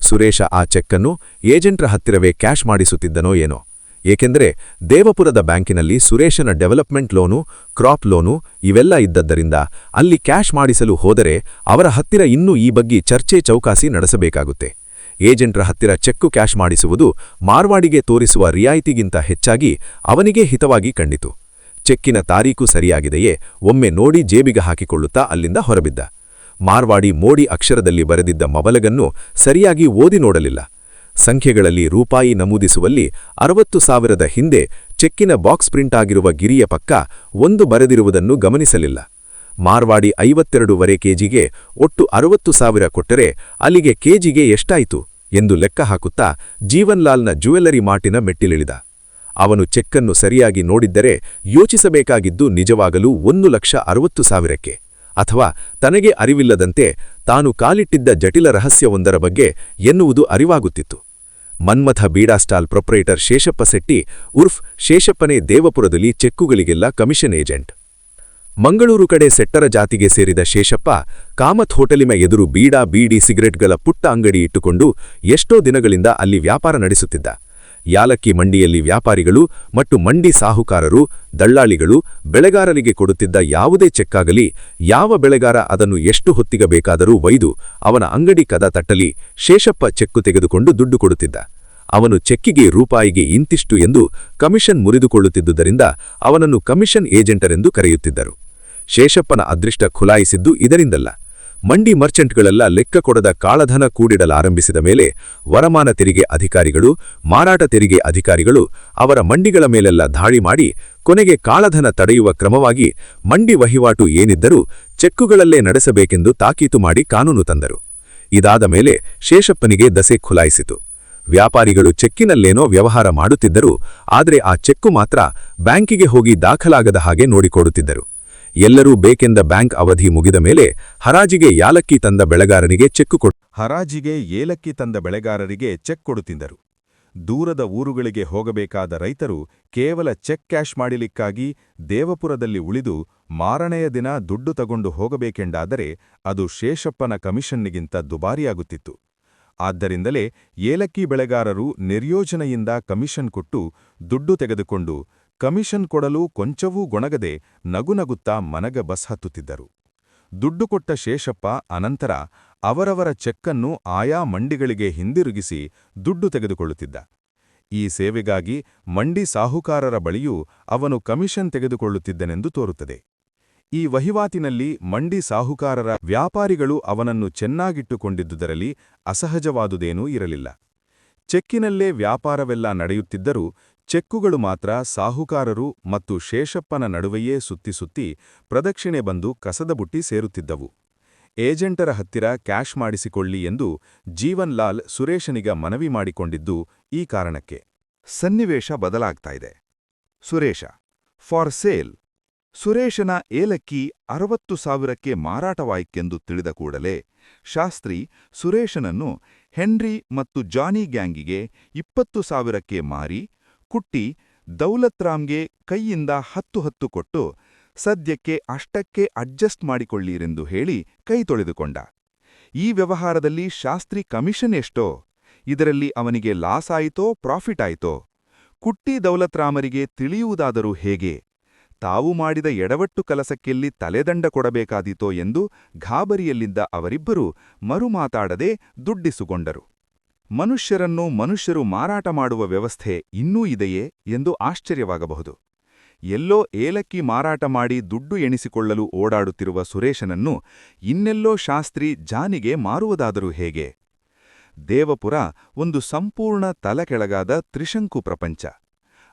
ಸುರೇಶ ಆ ಚೆಕ್ಕನ್ನು ಏಜೆಂಟ್ರ ಹತ್ತಿರವೇ ಕ್ಯಾಶ್ ಮಾಡಿಸುತ್ತಿದ್ದನೋ ಏನೋ? ಏಕೆಂದರೆ ದೇವಪುರದ ಬ್ಯಾಂಕಿನಲ್ಲಿ ಸುರೇಶನ ಡೆವಲಪ್ಮೆಂಟ್ ಲೋನು, ಕ್ರಾಪ್ ಲೋನು ಇವೆಲ್ಲ ಇದ್ದದ್ದರಿಂದ ಅಲ್ಲಿ ಕ್ಯಾಶ್ ಮಾಡಿಸಲು ಹೋದರೆ ಅವರ ಹತ್ತಿರ ಇನ್ನೂ ಈ ಬಗ್ಗೆ ಚರ್ಚೆ ಚೌಕಾಸಿ ನಡೆಸಬೇಕಾಗುತ್ತೆ. ಏಜೆಂಟ್ರ ಹತ್ತಿರ ಚೆಕ್ಕು ಕ್ಯಾಶ್ ಮಾಡಿಸುವುದು ಮಾರ್ವಾಡಿಗೆ ತೋರಿಸುವ ರಿಯಾಯಿತಿಗಿಂತ ಹೆಚ್ಚಾಗಿ ಅವನಿಗೇ ಹಿತವಾಗಿ ಕಂಡಿತು. ಚೆಕ್ಕಿನ ತಾರೀಕು ಸರಿಯಾಗಿದೆಯೇ ಒಮ್ಮೆ ನೋಡಿ ಜೇಬಿಗೆ ಹಾಕಿಕೊಳ್ಳುತ್ತಾ ಅಲ್ಲಿಂದ ಹೊರಬಿದ್ದ. ಮಾರ್ವಾಡಿ ಮೋಡಿ ಅಕ್ಷರದಲ್ಲಿ ಬರೆದಿದ್ದ ಮಬಲಗನ್ನು ಸರಿಯಾಗಿ ಓದಿ ನೋಡಲಿಲ್ಲ. ಸಂಖ್ಯೆಗಳಲ್ಲಿ ರೂಪಾಯಿ ನಮೂದಿಸುವಲ್ಲಿ ಅರವತ್ತು ಸಾವಿರದ ಹಿಂದೆ ಚೆಕ್ಕಿನ ಬಾಕ್ಸ್ ಪ್ರಿಂಟ್ ಆಗಿರುವ ಗಿರಿಯ ಪಕ್ಕ ಒಂದು ಬರೆದಿರುವುದನ್ನು ಗಮನಿಸಲಿಲ್ಲ. ಮಾರ್ವಾಡಿ ಐವತ್ತೆರಡೂವರೆ ಕೆಜಿಗೆ ಒಟ್ಟು ಅರವತ್ತು ಸಾವಿರ ಕೊಟ್ಟರೆ ಅಲ್ಲಿಗೆ ಕೆಜಿಗೆ ಎಷ್ಟಾಯಿತು ಎಂದು ಲೆಕ್ಕ ಹಾಕುತ್ತಾ ಜೀವನ್ಲಾಲ್ನ ಜ್ಯುವೆಲ್ಲರಿ ಮಾಟಿನ ಮೆಟ್ಟಿಲಿಳಿದ. ಅವನು ಚೆಕ್ಕನ್ನು ಸರಿಯಾಗಿ ನೋಡಿದ್ದರೆ ಯೋಚಿಸಬೇಕಾಗಿದ್ದು ನಿಜವಾಗಲೂ ಒಂದು ಲಕ್ಷ ಅರವತ್ತು ಸಾವಿರಕ್ಕೆ. ಅಥವಾ ತನಗೆ ಅರಿವಿಲ್ಲದಂತೆ ತಾನು ಕಾಲಿಟ್ಟಿದ್ದ ಜಟಿಲ ರಹಸ್ಯವೊಂದರ ಬಗ್ಗೆ ಎನ್ನುವುದು ಅರಿವಾಗುತ್ತಿತ್ತು. ಮನ್ಮಥ ಬೀಡಾ ಸ್ಟಾಲ್ ಪ್ರೊಪ್ರೈಟರ್ ಶೇಷಪ್ಪ ಸೆಟ್ಟಿ ಉರ್ಫ್ ಶೇಷಪ್ಪನೇ ದೇವಪುರದಲ್ಲಿ ಚೆಕ್ಕುಗಳಿಗೆಲ್ಲ ಕಮಿಷನ್ ಏಜೆಂಟ್. ಮಂಗಳೂರು ಕಡೆ ಸೆಟ್ಟರ ಜಾತಿಗೆ ಸೇರಿದ ಶೇಷಪ್ಪ ಕಾಮತ್ ಹೋಟೆಲಿನ ಎದುರು ಬೀಡಾ ಬೀಡಿ ಸಿಗರೆಟ್ಗಳ ಪುಟ್ಟ ಅಂಗಡಿ ಇಟ್ಟುಕೊಂಡು ಎಷ್ಟೋ ದಿನಗಳಿಂದ ಅಲ್ಲಿ ವ್ಯಾಪಾರ ನಡೆಸುತ್ತಿದ್ದ. ಯಾಲಕ್ಕಿ ಮಂಡಿಯಲ್ಲಿ ವ್ಯಾಪಾರಿಗಳು ಮತ್ತು ಮಂಡಿ ಸಾಹುಕಾರರು, ದಳ್ಳಾಳಿಗಳು ಬೆಳೆಗಾರರಿಗೆ ಕೊಡುತ್ತಿದ್ದ ಯಾವುದೇ ಚೆಕ್ಕಾಗಲಿ, ಯಾವ ಬೆಳೆಗಾರ ಅದನ್ನು ಎಷ್ಟು ಹೊತ್ತಿಗೆ ಬೇಕಾದರೂ ಒಯ್ದು ಅವನ ಅಂಗಡಿ ಕದ ತಟ್ಟಲಿ ಶೇಷಪ್ಪ ಚೆಕ್ಕು ತೆಗೆದುಕೊಂಡು ದುಡ್ಡು ಕೊಡುತ್ತಿದ್ದ. ಅವನು ಚೆಕ್ಕಿಗೆ ರೂಪಾಯಿಗೆ ಇಂತಿಷ್ಟು ಎಂದು ಕಮಿಷನ್ ಮುರಿದುಕೊಳ್ಳುತ್ತಿದ್ದುದರಿಂದ ಅವನನ್ನು ಕಮಿಷನ್ ಏಜೆಂಟರೆಂದು ಕರೆಯುತ್ತಿದ್ದರು. ಶೇಷಪ್ಪನ ಅದೃಷ್ಟ ಖುಲಾಯಿಸಿದ್ದು ಇದರಿಂದಲ್ಲ. ಮಂಡಿ ಮರ್ಚೆಂಟ್ಗಳೆಲ್ಲ ಲೆಕ್ಕ ಕೊಡದ ಕಾಳಧನ ಕೂಡಿಡಲಾರಂಭಿಸಿದ ಮೇಲೆ ವರಮಾನ ತೆರಿಗೆ ಅಧಿಕಾರಿಗಳು, ಮಾರಾಟ ತೆರಿಗೆ ಅಧಿಕಾರಿಗಳು ಅವರ ಮಂಡಿಗಳ ಮೇಲೆಲ್ಲ ದಾಳಿ ಮಾಡಿ ಕೊನೆಗೆ ಕಾಳಧನ ತಡೆಯುವ ಕ್ರಮವಾಗಿ ಮಂಡಿ ವಹಿವಾಟು ಏನಿದ್ದರೂ ಚೆಕ್ಕುಗಳಲ್ಲೇ ನಡೆಸಬೇಕೆಂದು ತಾಕೀತು ಮಾಡಿ ಕಾನೂನು ತಂದರು. ಇದಾದ ಮೇಲೆ ಶೇಷಪ್ಪನಿಗೆ ದಸೆ ಖುಲಾಯಿಸಿತು. ವ್ಯಾಪಾರಿಗಳು ಚೆಕ್ಕಿನಲ್ಲೇನೋ ವ್ಯವಹಾರ ಮಾಡುತ್ತಿದ್ದರು, ಆದರೆ ಆ ಚೆಕ್ಕು ಮಾತ್ರ ಬ್ಯಾಂಕಿಗೆ ಹೋಗಿ ದಾಖಲಾಗದ ಹಾಗೆ ನೋಡಿಕೊಡುತ್ತಿದ್ದರು. ಎಲ್ಲರೂ ಬೇಕೆಂದ ಬ್ಯಾಂಕ್ ಅವಧಿ ಮುಗಿದ ಮೇಲೆ ಹರಾಜಿಗೆ ಯಾಲಕ್ಕಿ ತಂದ ಬೆಳೆಗಾರನಿಗೆ ಚೆಕ್ಕು ಕೊಟ್ಟು ಹರಾಜಿಗೆ ಏಲಕ್ಕಿ ತಂದ ಬೆಳೆಗಾರರಿಗೆ ಚೆಕ್ ಕೊಡುತ್ತಿದ್ದರು. ದೂರದ ಊರುಗಳಿಗೆ ಹೋಗಬೇಕಾದ ರೈತರು ಕೇವಲ ಚೆಕ್ ಕ್ಯಾಶ್ ಮಾಡಿಲಿಕ್ಕಾಗಿ ದೇವಪುರದಲ್ಲಿ ಉಳಿದು ಮಾರನೆಯ ದಿನ ದುಡ್ಡು ತಗೊಂಡು ಹೋಗಬೇಕೆಂಡಾದರೆ ಅದು ಶೇಷಪ್ಪನ ಕಮಿಷನ್ನಿಗಿಂತ ದುಬಾರಿಯಾಗುತ್ತಿತ್ತು. ಆದ್ದರಿಂದಲೇ ಏಲಕ್ಕಿ ಬೆಳೆಗಾರರು ನಿರ್ಯೋಜನೆಯಿಂದ ಕಮಿಷನ್ ಕೊಟ್ಟು ದುಡ್ಡು ತೆಗೆದುಕೊಂಡು ಕಮಿಷನ್ ಕೊಡಲು ಕೊಂಚವೂ ಗೊಣಗದೆ ನಗುನಗುತ್ತಾ ಮನಗ ಬಸ್ ಹತ್ತುತ್ತಿದ್ದರು. ದುಡ್ಡು ಕೊಟ್ಟ ಶೇಷಪ್ಪ ಅನಂತರ ಅವರವರ ಚೆಕ್ಕನ್ನು ಆಯಾ ಮಂಡಿಗಳಿಗೆ ಹಿಂದಿರುಗಿಸಿ ದುಡ್ಡು ತೆಗೆದುಕೊಳ್ಳುತ್ತಿದ್ದ. ಈ ಸೇವೆಗಾಗಿ ಮಂಡಿ ಸಾಹುಕಾರರ ಬಳಿಯೂ ಅವನು ಕಮಿಷನ್ ತೆಗೆದುಕೊಳ್ಳುತ್ತಿದ್ದನೆಂದು ತೋರುತ್ತದೆ. ಈ ವಹಿವಾಟಿನಲ್ಲಿ ಮಂಡಿ ಸಾಹುಕಾರರ ವ್ಯಾಪಾರಿಗಳು ಅವನನ್ನು ಚೆನ್ನಾಗಿಟ್ಟುಕೊಂಡಿದ್ದುದರಲ್ಲಿ ಅಸಹಜವಾದುದೇನೂ ಇರಲಿಲ್ಲ. ಚೆಕ್ಕಿನಲ್ಲೇ ವ್ಯಾಪಾರವೆಲ್ಲ ನಡೆಯುತ್ತಿದ್ದರೂ ಚೆಕ್ಕುಗಳು ಮಾತ್ರ ಸಾಹುಕಾರರು ಮತ್ತು ಶೇಷಪ್ಪನ ನಡುವೆಯೇ ಸುತ್ತಿ ಸುತ್ತಿ ಪ್ರದಕ್ಷಿಣೆ ಬಂದು ಕಸದ ಬುಟ್ಟಿ ಸೇರುತ್ತಿದ್ದವು. ಏಜೆಂಟರ ಹತ್ತಿರ ಕ್ಯಾಶ್ ಮಾಡಿಸಿಕೊಳ್ಳಿ ಎಂದು ಜೀವನ್ಲಾಲ್ ಸುರೇಶನಿಗ ಮನವಿ ಮಾಡಿಕೊಂಡಿದ್ದು ಈ ಕಾರಣಕ್ಕೆ. ಸನ್ನಿವೇಶ ಬದಲಾಗ್ತಾ ಇದೆ. Suresh, for sale. ಸುರೇಶನ ಏಲಕ್ಕಿ ಅರವತ್ತು ಸಾವಿರಕ್ಕೆ ಮಾರಾಟವಾಯಿತೆಂದು ತಿಳಿದ ಕೂಡಲೇ ಶಾಸ್ತ್ರಿ ಸುರೇಶನನ್ನು ಹೆನ್ರಿ ಮತ್ತು ಜಾನಿ ಗ್ಯಾಂಗಿಗೆ ಇಪ್ಪತ್ತು ಸಾವಿರಕ್ಕೆ ಮಾರಿ ಕುಟ್ಟಿ ದೌಲತ್ರಾಮ್ಗೆ ಕೈಯಿಂದ ಹತ್ತು ಹತ್ತು ಕೊಟ್ಟು ಸದ್ಯಕ್ಕೆ ಅಷ್ಟಕ್ಕೆ ಅಡ್ಜಸ್ಟ್ ಮಾಡಿಕೊಳ್ಳಿರೆಂದು ಹೇಳಿ ಕೈ ತೊಳೆದುಕೊಂಡ. ಈ ವ್ಯವಹಾರದಲ್ಲಿ ಶಾಸ್ತ್ರಿ ಕಮಿಷನ್ ಎಷ್ಟೋ? ಇದರಲ್ಲಿ ಅವನಿಗೆ ಲಾಸ್ ಆಯಿತೋ, ಪ್ರಾಫಿಟ್ ಆಯಿತೋ? ಕುಟ್ಟಿ ದೌಲತ್ರಾಮರಿಗೆ ತಿಳಿಯುವುದಾದರೂ ಹೇಗೆ? ತಾವು ಮಾಡಿದ ಎಡವಟ್ಟು ಕಲಸಕ್ಕೆಲ್ಲಿ ತಲೆದಂಡ ಕೊಡಬೇಕಾದೀತೋ ಎಂದು ಘಾಬರಿಯಲ್ಲಿದ್ದ ಅವರಿಬ್ಬರೂ ಮರುಮಾತಾಡದೆ ದುಡ್ಡಿಸುಗೊಂಡರು. ಮನುಷ್ಯರನ್ನು ಮನುಷ್ಯರು ಮಾರಾಟ ಮಾಡುವ ವ್ಯವಸ್ಥೆ ಇನ್ನೂ ಇದೆಯೇ ಎಂದು ಆಶ್ಚರ್ಯವಾಗಬಹುದು. ಎಲ್ಲೋ ಏಲಕ್ಕಿ ಮಾರಾಟ ಮಾಡಿ ದುಡ್ಡು ಎಣಿಸಿಕೊಳ್ಳಲು ಓಡಾಡುತ್ತಿರುವ ಸುರೇಶನನ್ನು ಇನ್ನೆಲ್ಲೋ ಶಾಸ್ತ್ರಿ ಜಾನಿಗೆ ಮಾರುವುದಾದರೂ ಹೇಗೆ? ದೇವಪುರ ಒಂದು ಸಂಪೂರ್ಣ ತಲಕೆಳಗಾದ ತ್ರಿಶಂಕು ಪ್ರಪಂಚ.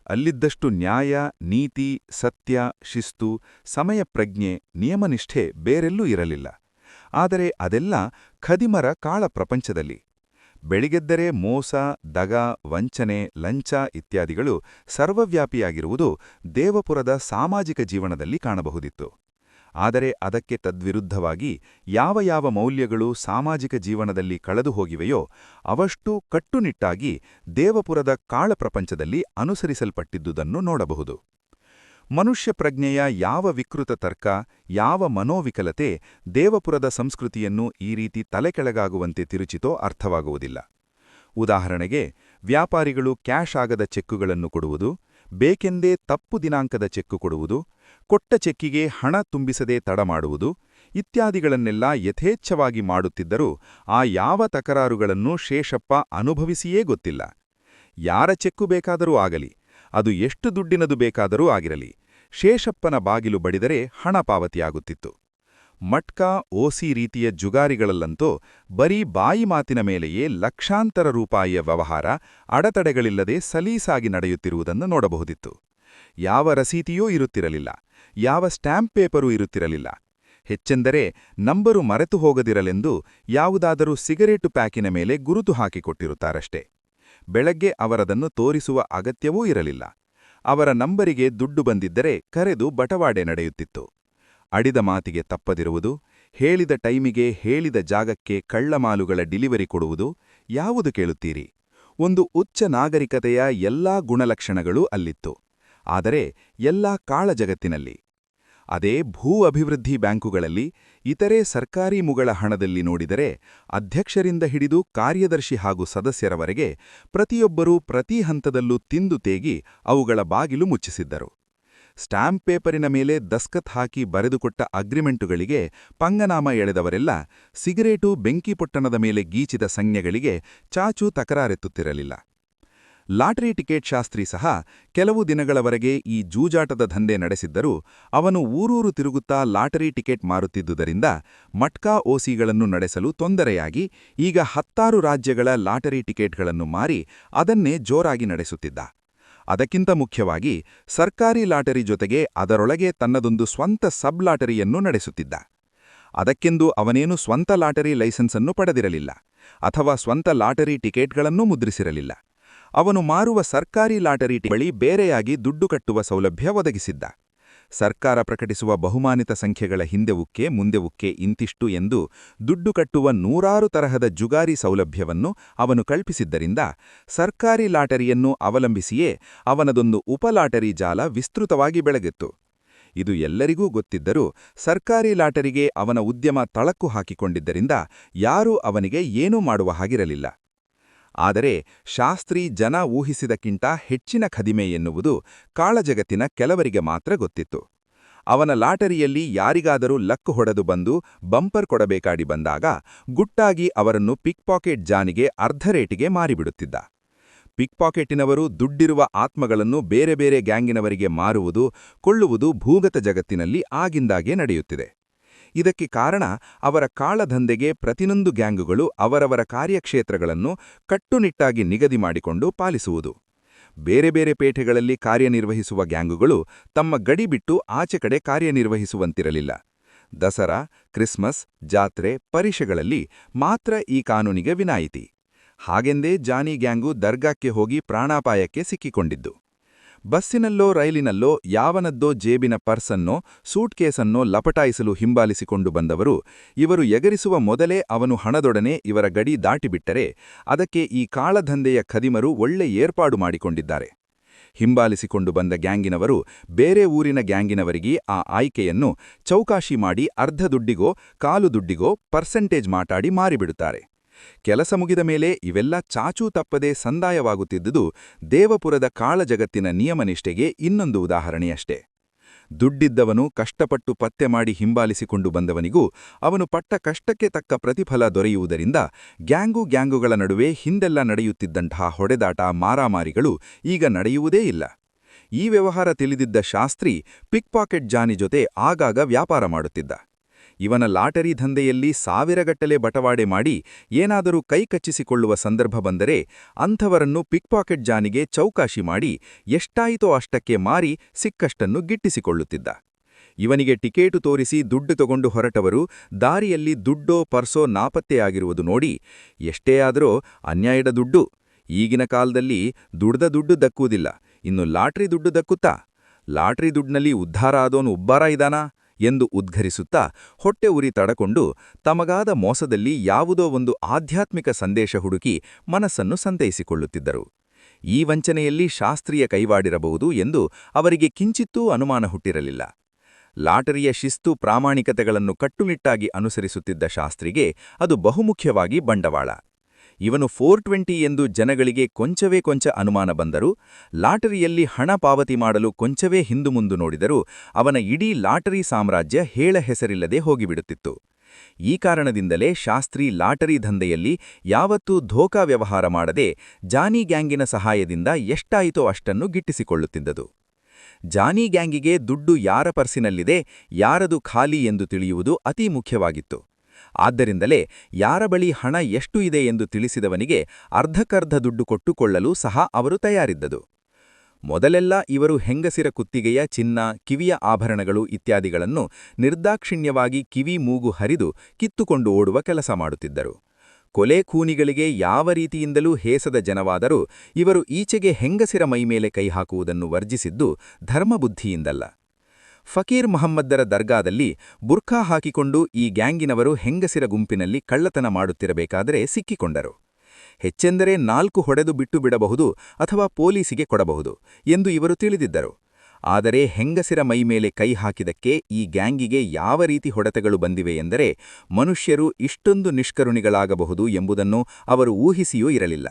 ಅಲ್ಲಿದ್ದಷ್ಟು ನ್ಯಾಯ, ನೀತಿ, ಸತ್ಯ, ಶಿಸ್ತು ಸಮಯ ಪ್ರಜ್ಞೆ ನಿಯಮನಿಷ್ಠೆ ಬೇರೆಲ್ಲೂ ಇರಲಿಲ್ಲ. ಆದರೆ ಅದೆಲ್ಲ ಖದಿಮರ ಕಾಳ ಪ್ರಪಂಚದಲ್ಲಿ ಬೆಳಿಗೆದ್ದರೆ ಮೋಸ, ದಗ, ವಂಚನೆ, ಲಂಚ ಇತ್ಯಾದಿಗಳು ಸರ್ವವ್ಯಾಪಿಯಾಗಿರುವುದು ದೇವಪುರದ ಸಾಮಾಜಿಕ ಜೀವನದಲ್ಲಿ ಕಾಣಬಹುದಿತ್ತು. ಆದರೆ ಅದಕ್ಕೆ ತದ್ವಿರುದ್ಧವಾಗಿ ಯಾವ ಯಾವ ಮೌಲ್ಯಗಳು ಸಾಮಾಜಿಕ ಜೀವನದಲ್ಲಿ ಕಳೆದು ಹೋಗಿವೆಯೋ ಅವಷ್ಟೂ ಕಟ್ಟುನಿಟ್ಟಾಗಿ ದೇವಪುರದ ಕಾಳ ಪ್ರಪಂಚದಲ್ಲಿ ಅನುಸರಿಸಲ್ಪಟ್ಟಿದ್ದುದನ್ನು ನೋಡಬಹುದು. ಮನುಷ್ಯ ಪ್ರಜ್ಞೆಯ ಯಾವ ವಿಕೃತ ತರ್ಕ, ಯಾವ ಮನೋವಿಕಲತೆ ದೇವಪುರದ ಸಂಸ್ಕೃತಿಯನ್ನು ಈ ರೀತಿ ತಲೆಕೆಳಗಾಗುವಂತೆ ತಿರುಚಿತೋ ಅರ್ಥವಾಗುವುದಿಲ್ಲ. ಉದಾಹರಣೆಗೆ, ವ್ಯಾಪಾರಿಗಳು ಕ್ಯಾಶ್ ಆಗದ ಚೆಕ್ಕುಗಳನ್ನು ಕೊಡುವುದು, ಬೇಕೆಂದೇ ತಪ್ಪು ದಿನಾಂಕದ ಚೆಕ್ಕು ಕೊಡುವುದು, ಕೊಟ್ಟ ಚೆಕ್ಕಿಗೆ ಹಣ ತುಂಬಿಸದೆ ತಡ ಮಾಡುವುದು ಇತ್ಯಾದಿಗಳನ್ನೆಲ್ಲ ಯಥೇಚ್ಛವಾಗಿ ಮಾಡುತ್ತಿದ್ದರೂ ಆ ಯಾವ ತಕರಾರುಗಳನ್ನು ಶೇಷಪ್ಪ ಅನುಭವಿಸಿಯೇ ಗೊತ್ತಿಲ್ಲ. ಯಾರ ಚೆಕ್ಕು ಬೇಕಾದರೂ ಆಗಲಿ ಅದು ಎಷ್ಟು ದುಡ್ಡಿನದು ಬೇಕಾದರೂ ಆಗಿರಲಿ. ಶೇಷಪ್ಪನ ಬಾಗಿಲು ಬಡಿದರೆ ಹಣ ಪಾವತಿಯಾಗುತ್ತಿತ್ತು. ಮಟ್ಕಾ, ಓಸಿ ರೀತಿಯ ಜುಗಾರಿಗಳಲ್ಲಂತೂ ಬರೀ ಬಾಯಿ ಮಾತಿನ ಮೇಲೆಯೇ ಲಕ್ಷಾಂತರ ರೂಪಾಯಿಯ ವ್ಯವಹಾರ ಅಡತಡೆಗಳಿಲ್ಲದೆ ಸಲೀಸಾಗಿ ನಡೆಯುತ್ತಿರುವುದನ್ನು ನೋಡಬಹುದಿತ್ತು. ಯಾವ ರಸೀತಿಯೂ ಇರುತ್ತಿರಲಿಲ್ಲ. ಯಾವ ಸ್ಟ್ಯಾಂಪ್ ಪೇಪರೂ ಇರುತ್ತಿರಲಿಲ್ಲ. ಹೆಚ್ಚೆಂದರೆ ನಂಬರು ಮರೆತು ಹೋಗದಿರಲೆಂದು ಯಾವುದಾದರೂ ಸಿಗರೇಟು ಪ್ಯಾಕಿನ ಮೇಲೆ ಗುರುತು ಹಾಕಿಕೊಟ್ಟಿರುತ್ತಾರಷ್ಟೇ. ಬೆಳಗ್ಗೆ ಅವರದನ್ನು ತೋರಿಸುವ ಅಗತ್ಯವೂ ಇರಲಿಲ್ಲ. ಅವರ ನಂಬರಿಗೆ ದುಡ್ಡು ಬಂದಿದ್ದರೆ ಕರೆದು ಬಟವಾಡೆ ನಡೆಯುತ್ತಿತ್ತು. ಅಡಿದ ಮಾತಿಗೆ ತಪ್ಪದಿರುವುದು, ಹೇಳಿದ ಟೈಮಿಗೆ ಹೇಳಿದ ಜಾಗಕ್ಕೆ ಕಳ್ಳಮಾಲುಗಳ ಡಿಲಿವರಿ ಕೊಡುವುದು ಯಾವುದು ಕೇಳುತ್ತೀರಿ? ಒಂದು ಉಚ್ಚ ನಾಗರಿಕತೆಯ ಎಲ್ಲಾ ಗುಣಲಕ್ಷಣಗಳೂ ಅಲ್ಲಿತ್ತು. ಆದರೆ ಎಲ್ಲಾ ಕಾಳ ಜಗತ್ತಿನಲ್ಲಿ ಅದೇ ಭೂ ಅಭಿವೃದ್ಧಿ ಬ್ಯಾಂಕುಗಳಲ್ಲಿ ಇತರೆ ಸರ್ಕಾರಿ ಮುಗಳ ಹಣದಲ್ಲಿ ನೋಡಿದರೆ ಅಧ್ಯಕ್ಷರಿಂದ ಹಿಡಿದು ಕಾರ್ಯದರ್ಶಿ ಹಾಗೂ ಸದಸ್ಯರವರೆಗೆ ಪ್ರತಿಯೊಬ್ಬರೂ ಪ್ರತಿ ಹಂತದಲ್ಲೂ ತಿಂದು ತೇಗಿ ಅವುಗಳ ಬಾಗಿಲು ಮುಚ್ಚಿಸಿದ್ದರು. ಸ್ಟಾಂಪ್ ಪೇಪರಿನ ಮೇಲೆ ದಸ್ಕತ್ ಹಾಕಿ ಬರೆದುಕೊಟ್ಟ ಅಗ್ರಿಮೆಂಟುಗಳಿಗೆ ಪಂಗನಾಮ ಎಳೆದವರೆಲ್ಲ ಸಿಗರೇಟು ಬೆಂಕಿಪೊಟ್ಟಣದ ಮೇಲೆ ಗೀಚಿದ ಸಂಜ್ಞೆಗಳಿಗೆ ಚಾಚೂ ತಕರಾರೆತ್ತುತ್ತಿರಲಿಲ್ಲ. ಲಾಟರಿ ಟಿಕೆಟ್ ಶಾಸ್ತ್ರಿ ಸಹ ಕೆಲವು ದಿನಗಳವರೆಗೆ ಈ ಜೂಜಾಟದ ದಂಧೆ ನಡೆಸಿದ್ದರೂ. ಅವನು ಊರೂರು ತಿರುಗುತ್ತಾ ಲಾಟರಿ ಟಿಕೆಟ್ ಮಾರುತ್ತಿದ್ದುದರಿಂದ ಮಟ್ಕಾ ಓಸಿಗಳನ್ನು ನಡೆಸಲು ತೊಂದರೆಯಾಗಿ ಈಗ ಹತ್ತಾರು ರಾಜ್ಯಗಳ ಲಾಟರಿ ಟಿಕೆಟ್ಗಳನ್ನು ಮಾರಿ ಅದನ್ನೇ ಜೋರಾಗಿ ನಡೆಸುತ್ತಿದ್ದ. ಅದಕ್ಕಿಂತ ಮುಖ್ಯವಾಗಿ ಸರ್ಕಾರಿ ಲಾಟರಿ ಜೊತೆಗೆ ಅದರೊಳಗೆ ತನ್ನದೊಂದು ಸ್ವಂತ ಸಬ್ ಲಾಟರಿಯನ್ನು ನಡೆಸುತ್ತಿದ್ದ. ಅದಕ್ಕೆಂದು ಅವನೇನು ಸ್ವಂತ ಲಾಟರಿ ಲೈಸೆನ್ಸನ್ನು ಪಡೆದಿರಲಿಲ್ಲ ಅಥವಾ ಸ್ವಂತ ಲಾಟರಿ ಟಿಕೆಟ್ಗಳನ್ನೂ ಮುದ್ರಿಸಿರಲಿಲ್ಲ. ಅವನು ಮಾರುವ ಸರ್ಕಾರಿ ಲಾಟರಿ ಬಳಿ ಬೇರೆಯಾಗಿ ದುಡ್ಡು ಕಟ್ಟುವ ಸೌಲಭ್ಯ ಒದಗಿಸಿದ್ದ. ಸರ್ಕಾರ ಪ್ರಕಟಿಸುವ ಬಹುಮಾನಿತ ಸಂಖ್ಯೆಗಳ ಹಿಂದೆ ಮುಂದೆವುಕ್ಕೆ ಇಂತಿಷ್ಟು ಎಂದು ದುಡ್ಡು ಕಟ್ಟುವ ನೂರಾರು ತರಹದ ಜುಗಾರಿ ಸೌಲಭ್ಯವನ್ನು ಅವನು ಕಲ್ಪಿಸಿದ್ದರಿಂದ ಸರ್ಕಾರಿ ಲಾಟರಿಯನ್ನು ಅವಲಂಬಿಸಿಯೇ ಅವನದೊಂದು ಉಪಲಾಟರಿ ಜಾಲ ವಿಸ್ತೃತವಾಗಿ ಬೆಳಗಿತ್ತು. ಇದು ಎಲ್ಲರಿಗೂ ಗೊತ್ತಿದ್ದರೂ ಸರ್ಕಾರಿ ಲಾಟರಿಗೆ ಅವನ ಉದ್ಯಮ ತಳಕು ಹಾಕಿಕೊಂಡಿದ್ದರಿಂದ ಯಾರೂ ಅವನಿಗೆ ಏನೂ ಮಾಡುವ ಹಾಗಿರಲಿಲ್ಲ. ಆದರೆ ಶಾಸ್ತ್ರಿ ಜನ ಊಹಿಸಿದಕ್ಕಿಂತ ಹೆಚ್ಚಿನ ಖದಿಮೆ ಎನ್ನುವುದು ಕಾಳಜಗತ್ತಿನ ಕೆಲವರಿಗೆ ಮಾತ್ರ ಗೊತ್ತಿತ್ತು. ಅವನ ಲಾಟರಿಯಲ್ಲಿ ಯಾರಿಗಾದರೂ ಲಕ್ಕು ಹೊಡೆದು ಬಂದು ಬಂಪರ್ ಕೊಡಬೇಕಾಡಿ ಬಂದಾಗ ಗುಟ್ಟಾಗಿ ಅವರನ್ನು ಪಿಕ್ಪಾಕೆಟ್ ಜಾನಿಗೆ ಅರ್ಧ ರೇಟಿಗೆ ಮಾರಿಬಿಡುತ್ತಿದ್ದ. ಪಿಕ್ಪಾಕೆಟಿನವರು ದುಡ್ಡಿರುವ ಆತ್ಮಗಳನ್ನು ಬೇರೆ ಬೇರೆ ಗ್ಯಾಂಗಿನವರಿಗೆ ಮಾರುವುದು, ಕೊಳ್ಳುವುದು ಭೂಗತ ಜಗತ್ತಿನಲ್ಲಿ ಆಗಿಂದಾಗೆ ನಡೆಯುತ್ತಿದೆ. ಇದಕ್ಕೆ ಕಾರಣ ಅವರ ಕಾಳಧಂದೆಗೆ ಪ್ರತಿನೊಂದು ಗ್ಯಾಂಗುಗಳು ಅವರವರ ಕಾರ್ಯಕ್ಷೇತ್ರಗಳನ್ನು ಕಟ್ಟುನಿಟ್ಟಾಗಿ ನಿಗದಿ ಮಾಡಿಕೊಂಡು ಪಾಲಿಸುವುದು. ಬೇರೆ ಬೇರೆ ಪೇಟೆಗಳಲ್ಲಿ ಕಾರ್ಯನಿರ್ವಹಿಸುವ ಗ್ಯಾಂಗುಗಳು ತಮ್ಮ ಗಡಿ ಬಿಟ್ಟು ಆಚೆ ಕಡೆ ಕಾರ್ಯನಿರ್ವಹಿಸುವಂತಿರಲಿಲ್ಲ. ದಸರಾ, ಕ್ರಿಸ್ಮಸ್, ಜಾತ್ರೆ ಪರಿಷೆಗಳಲ್ಲಿ ಮಾತ್ರ ಈ ಕಾನೂನಿಗೆ ವಿನಾಯಿತಿ. ಹಾಗೆಂದೇ ಜಾನಿ ಗ್ಯಾಂಗು ದರ್ಗಾಕ್ಕೆ ಹೋಗಿ ಪ್ರಾಣಾಪಾಯಕ್ಕೆ ಸಿಕ್ಕಿಕೊಂಡಿದ್ದು. ಬಸ್ಸಿನಲ್ಲೋ ರೈಲಿನಲ್ಲೋ ಯಾವನದ್ದೋ ಜೇಬಿನ ಪರ್ಸನ್ನೋ ಸೂಟ್ಕೇಸನ್ನೋ ಲಪಟಾಯಿಸಲು ಹಿಂಬಾಲಿಸಿಕೊಂಡು ಬಂದವರು, ಇವರು ಎಗರಿಸುವ ಮೊದಲೇ ಅವನು ಹಣದೊಡನೆ ಇವರ ಗಡಿ ದಾಟಿಬಿಟ್ಟರೆ ಅದಕ್ಕೆ ಈ ಕಾಳಧಂದೆಯ ಖದಿಮರು ಒಳ್ಳೆ ಏರ್ಪಾಡು ಮಾಡಿಕೊಂಡಿದ್ದಾರೆ. ಹಿಂಬಾಲಿಸಿಕೊಂಡು ಬಂದ ಗ್ಯಾಂಗಿನವರು ಬೇರೆ ಊರಿನ ಗ್ಯಾಂಗಿನವರಿಗೆ ಆ ಆಯ್ಕೆಯನ್ನು ಚೌಕಾಶಿ ಮಾಡಿ ಅರ್ಧ ದುಡ್ಡಿಗೋ ಕಾಲು ದುಡ್ಡಿಗೋ ಪರ್ಸೆಂಟೇಜ್ ಮಾಟಾಡಿ ಮಾರಿಬಿಡುತ್ತಾರೆ. ಕೆಲಸ ಮುಗಿದ ಮೇಲೆ ಇವೆಲ್ಲ ಚಾಚೂ ತಪ್ಪದೆ ಸಂದಾಯವಾಗುತ್ತಿದ್ದುದು ದೇವಪುರದ ಕಾಳಜಗತ್ತಿನ ನಿಯಮನಿಷ್ಠೆಗೆ ಇನ್ನೊಂದು ಉದಾಹರಣೆಯಷ್ಟೇ. ದುಡ್ಡಿದ್ದವನು ಕಷ್ಟಪಟ್ಟು ಪತ್ತೆ ಮಾಡಿ ಹಿಂಬಾಲಿಸಿಕೊಂಡು ಬಂದವನಿಗೂ ಅವನು ಪಟ್ಟ ಕಷ್ಟಕ್ಕೆ ತಕ್ಕ ಪ್ರತಿಫಲ ದೊರೆಯುವುದರಿಂದ ಗ್ಯಾಂಗು ಗ್ಯಾಂಗುಗಳ ನಡುವೆ ಹಿಂದೆಲ್ಲ ನಡೆಯುತ್ತಿದ್ದಂತಹ ಹೊಡೆದಾಟ ಮಾರಾಮಾರಿಗಳು ಈಗ ನಡೆಯುವುದೇ ಇಲ್ಲ. ಈ ವ್ಯವಹಾರ ತಿಳಿದಿದ್ದ ಶಾಸ್ತ್ರಿ ಪಿಕ್ಪಾಕೆಟ್ ಜಾನಿ ಜೊತೆ ಆಗಾಗ ವ್ಯಾಪಾರ ಮಾಡುತ್ತಿದ್ದ. ಇವನ ಲಾಟರಿ ದಂಧೆಯಲ್ಲಿ ಸಾವಿರಗಟ್ಟಲೆ ಬಟವಾಡೆ ಮಾಡಿ ಏನಾದರೂ ಕೈ ಕಚ್ಚಿಸಿಕೊಳ್ಳುವ ಸಂದರ್ಭ ಬಂದರೆ ಅಂಥವರನ್ನು ಪಿಕ್ಪಾಕೆಟ್ ಜಾನಿಗೆ ಚೌಕಾಶಿ ಮಾಡಿ ಎಷ್ಟಾಯಿತೋ ಅಷ್ಟಕ್ಕೆ ಮಾರಿ ಸಿಕ್ಕಷ್ಟನ್ನು ಗಿಟ್ಟಿಸಿಕೊಳ್ಳುತ್ತಿದ್ದ. ಇವನಿಗೆ ಟಿಕೇಟು ತೋರಿಸಿ ದುಡ್ಡು ತಗೊಂಡು ಹೊರಟವರು ದಾರಿಯಲ್ಲಿ ದುಡ್ಡೋ ಪರ್ಸೋ ನಾಪತ್ತೆಯಾಗಿರುವುದು ನೋಡಿ ಎಷ್ಟೇ ಆದರೂ ಅನ್ಯಾಯದ ದುಡ್ಡು. ಈಗಿನ ಕಾಲದಲ್ಲಿ ದುಡ್ದ ದುಡ್ಡು ದಕ್ಕುವುದಿಲ್ಲ. ಇನ್ನು ಲಾಟ್ರಿ ದುಡ್ಡು ದಕ್ಕುತ್ತಾ? ಲಾಟ್ರಿ ದುಡ್ಡಿನಲ್ಲಿ ಉದ್ಧಾರ ಆದೋನು ಉಬ್ಬಾರ ಇದಾನಾ? ಎಂದು ಉದ್ಘರಿಸುತ್ತಾ ಹೊಟ್ಟೆ ಉರಿ ತಡಕೊಂಡು ತಮಗಾದ ಮೋಸದಲ್ಲಿ ಯಾವುದೋ ಒಂದು ಆಧ್ಯಾತ್ಮಿಕ ಸಂದೇಶ ಹುಡುಕಿ ಮನಸ್ಸನ್ನು ಸಂತೈಸಿಕೊಳ್ಳುತ್ತಿದ್ದರು. ಈ ವಂಚನೆಯಲ್ಲಿ ಶಾಸ್ತ್ರೀಯ ಕೈವಾಡಿರಬಹುದು ಎಂದು ಅವರಿಗೆ ಕಿಂಚಿತ್ತೂ ಅನುಮಾನ ಹುಟ್ಟಿರಲಿಲ್ಲ. ಲಾಟರಿಯ ಶಿಸ್ತು ಪ್ರಾಮಾಣಿಕತೆಗಳನ್ನು ಕಟ್ಟುನಿಟ್ಟಾಗಿ ಅನುಸರಿಸುತ್ತಿದ್ದ ಶಾಸ್ತ್ರಿಗೆ ಅದು ಬಹುಮುಖ್ಯವಾಗಿ ಬಂಡವಾಳ. ಇವನು ಫೋರ್ ಟ್ವೆಂಟಿ ಎಂದು ಜನಗಳಿಗೆ ಕೊಂಚವೇ ಕೊಂಚ ಅನುಮಾನ ಬಂದರು, ಲಾಟರಿಯಲ್ಲಿ ಹಣ ಪಾವತಿ ಮಾಡಲು ಕೊಂಚವೇ ಹಿಂದು ಮುಂದು ನೋಡಿದರೂ, ಅವನ ಇಡೀ ಲಾಟರಿ ಸಾಮ್ರಾಜ್ಯ ಹೇಳ ಹೆಸರಿಲ್ಲದೆ ಹೋಗಿಬಿಡುತ್ತಿತ್ತು. ಈ ಕಾರಣದಿಂದಲೇ ಶಾಸ್ತ್ರಿ ಲಾಟರಿ ದಂಧೆಯಲ್ಲಿ ಯಾವತ್ತೂ ಧೋಕಾ ವ್ಯವಹಾರ ಮಾಡದೆ ಜಾನಿ ಗ್ಯಾಂಗಿನ ಸಹಾಯದಿಂದ ಎಷ್ಟಾಯಿತೋ ಅಷ್ಟನ್ನು ಗಿಟ್ಟಿಸಿಕೊಳ್ಳುತ್ತಿದ್ದದು. ಜಾನಿ ಗ್ಯಾಂಗಿಗೆ ದುಡ್ಡು ಯಾರ ಪರ್ಸಿನಲ್ಲಿದೆ, ಯಾರದು ಖಾಲಿ ಎಂದು ತಿಳಿಯುವುದು ಅತೀ ಮುಖ್ಯವಾಗಿತ್ತು. ಆದ್ದರಿಂದಲೇ ಯಾರ ಬಳಿ ಹಣ ಎಷ್ಟು ಇದೆ ಎಂದು ತಿಳಿಸಿದವನಿಗೆ ಅರ್ಧಕರ್ಧ ದುಡ್ಡು ಕೊಟ್ಟುಕೊಳ್ಳಲು ಸಹ ಅವರು ತಯಾರಿದ್ದದು. ಮೊದಲೆಲ್ಲ ಇವರು ಹೆಂಗಸಿರ ಕುತ್ತಿಗೆಯ ಚಿನ್ನ, ಕಿವಿಯ ಆಭರಣಗಳು ಇತ್ಯಾದಿಗಳನ್ನು ನಿರ್ದಾಕ್ಷಿಣ್ಯವಾಗಿ ಕಿವಿ ಮೂಗು ಹರಿದು ಕಿತ್ತುಕೊಂಡು ಓಡುವ ಕೆಲಸ ಮಾಡುತ್ತಿದ್ದರು. ಕೊಲೆ ಖೂನಿಗಳಿಗೆ ಯಾವ ರೀತಿಯಿಂದಲೂ ಹೇಸದ ಜನವಾದರೂ ಇವರು ಈಚೆಗೆ ಹೆಂಗಸಿರ ಮೈಮೇಲೆ ಕೈಹಾಕುವುದನ್ನು ವರ್ಜಿಸಿದ್ದು ಧರ್ಮಬುದ್ಧಿಯಿಂದಲ್ಲ. ಫಕೀರ್ ಮೊಹಮ್ಮದ್ದರ ದರ್ಗಾದಲ್ಲಿ ಬುರ್ಖಾ ಹಾಕಿಕೊಂಡು ಈ ಗ್ಯಾಂಗಿನವರು ಹೆಂಗಸಿರ ಗುಂಪಿನಲ್ಲಿ ಕಳ್ಳತನ ಮಾಡುತ್ತಿರಬೇಕಾದರೆ ಸಿಕ್ಕಿಕೊಂಡರು. ಹೆಚ್ಚೆಂದರೆ ನಾಲ್ಕು ಹೊಡೆದು ಬಿಟ್ಟು ಬಿಡಬಹುದು ಅಥವಾ ಪೊಲೀಸಿಗೆ ಕೊಡಬಹುದು ಎಂದು ಇವರು ತಿಳಿದಿದ್ದರು. ಆದರೆ ಹೆಂಗಸಿರ ಮೈಮೇಲೆ ಕೈ ಹಾಕಿದಕ್ಕೆ ಈ ಗ್ಯಾಂಗಿಗೆ ಯಾವ ರೀತಿ ಹೊಡೆತಗಳು ಬಂದಿವೆ ಎಂದರೆ ಮನುಷ್ಯರು ಇಷ್ಟೊಂದು ನಿಷ್ಕರುಣಿಗಳಾಗಬಹುದು ಎಂಬುದನ್ನು ಅವರು ಊಹಿಸಿಯೂ ಇರಲಿಲ್ಲ.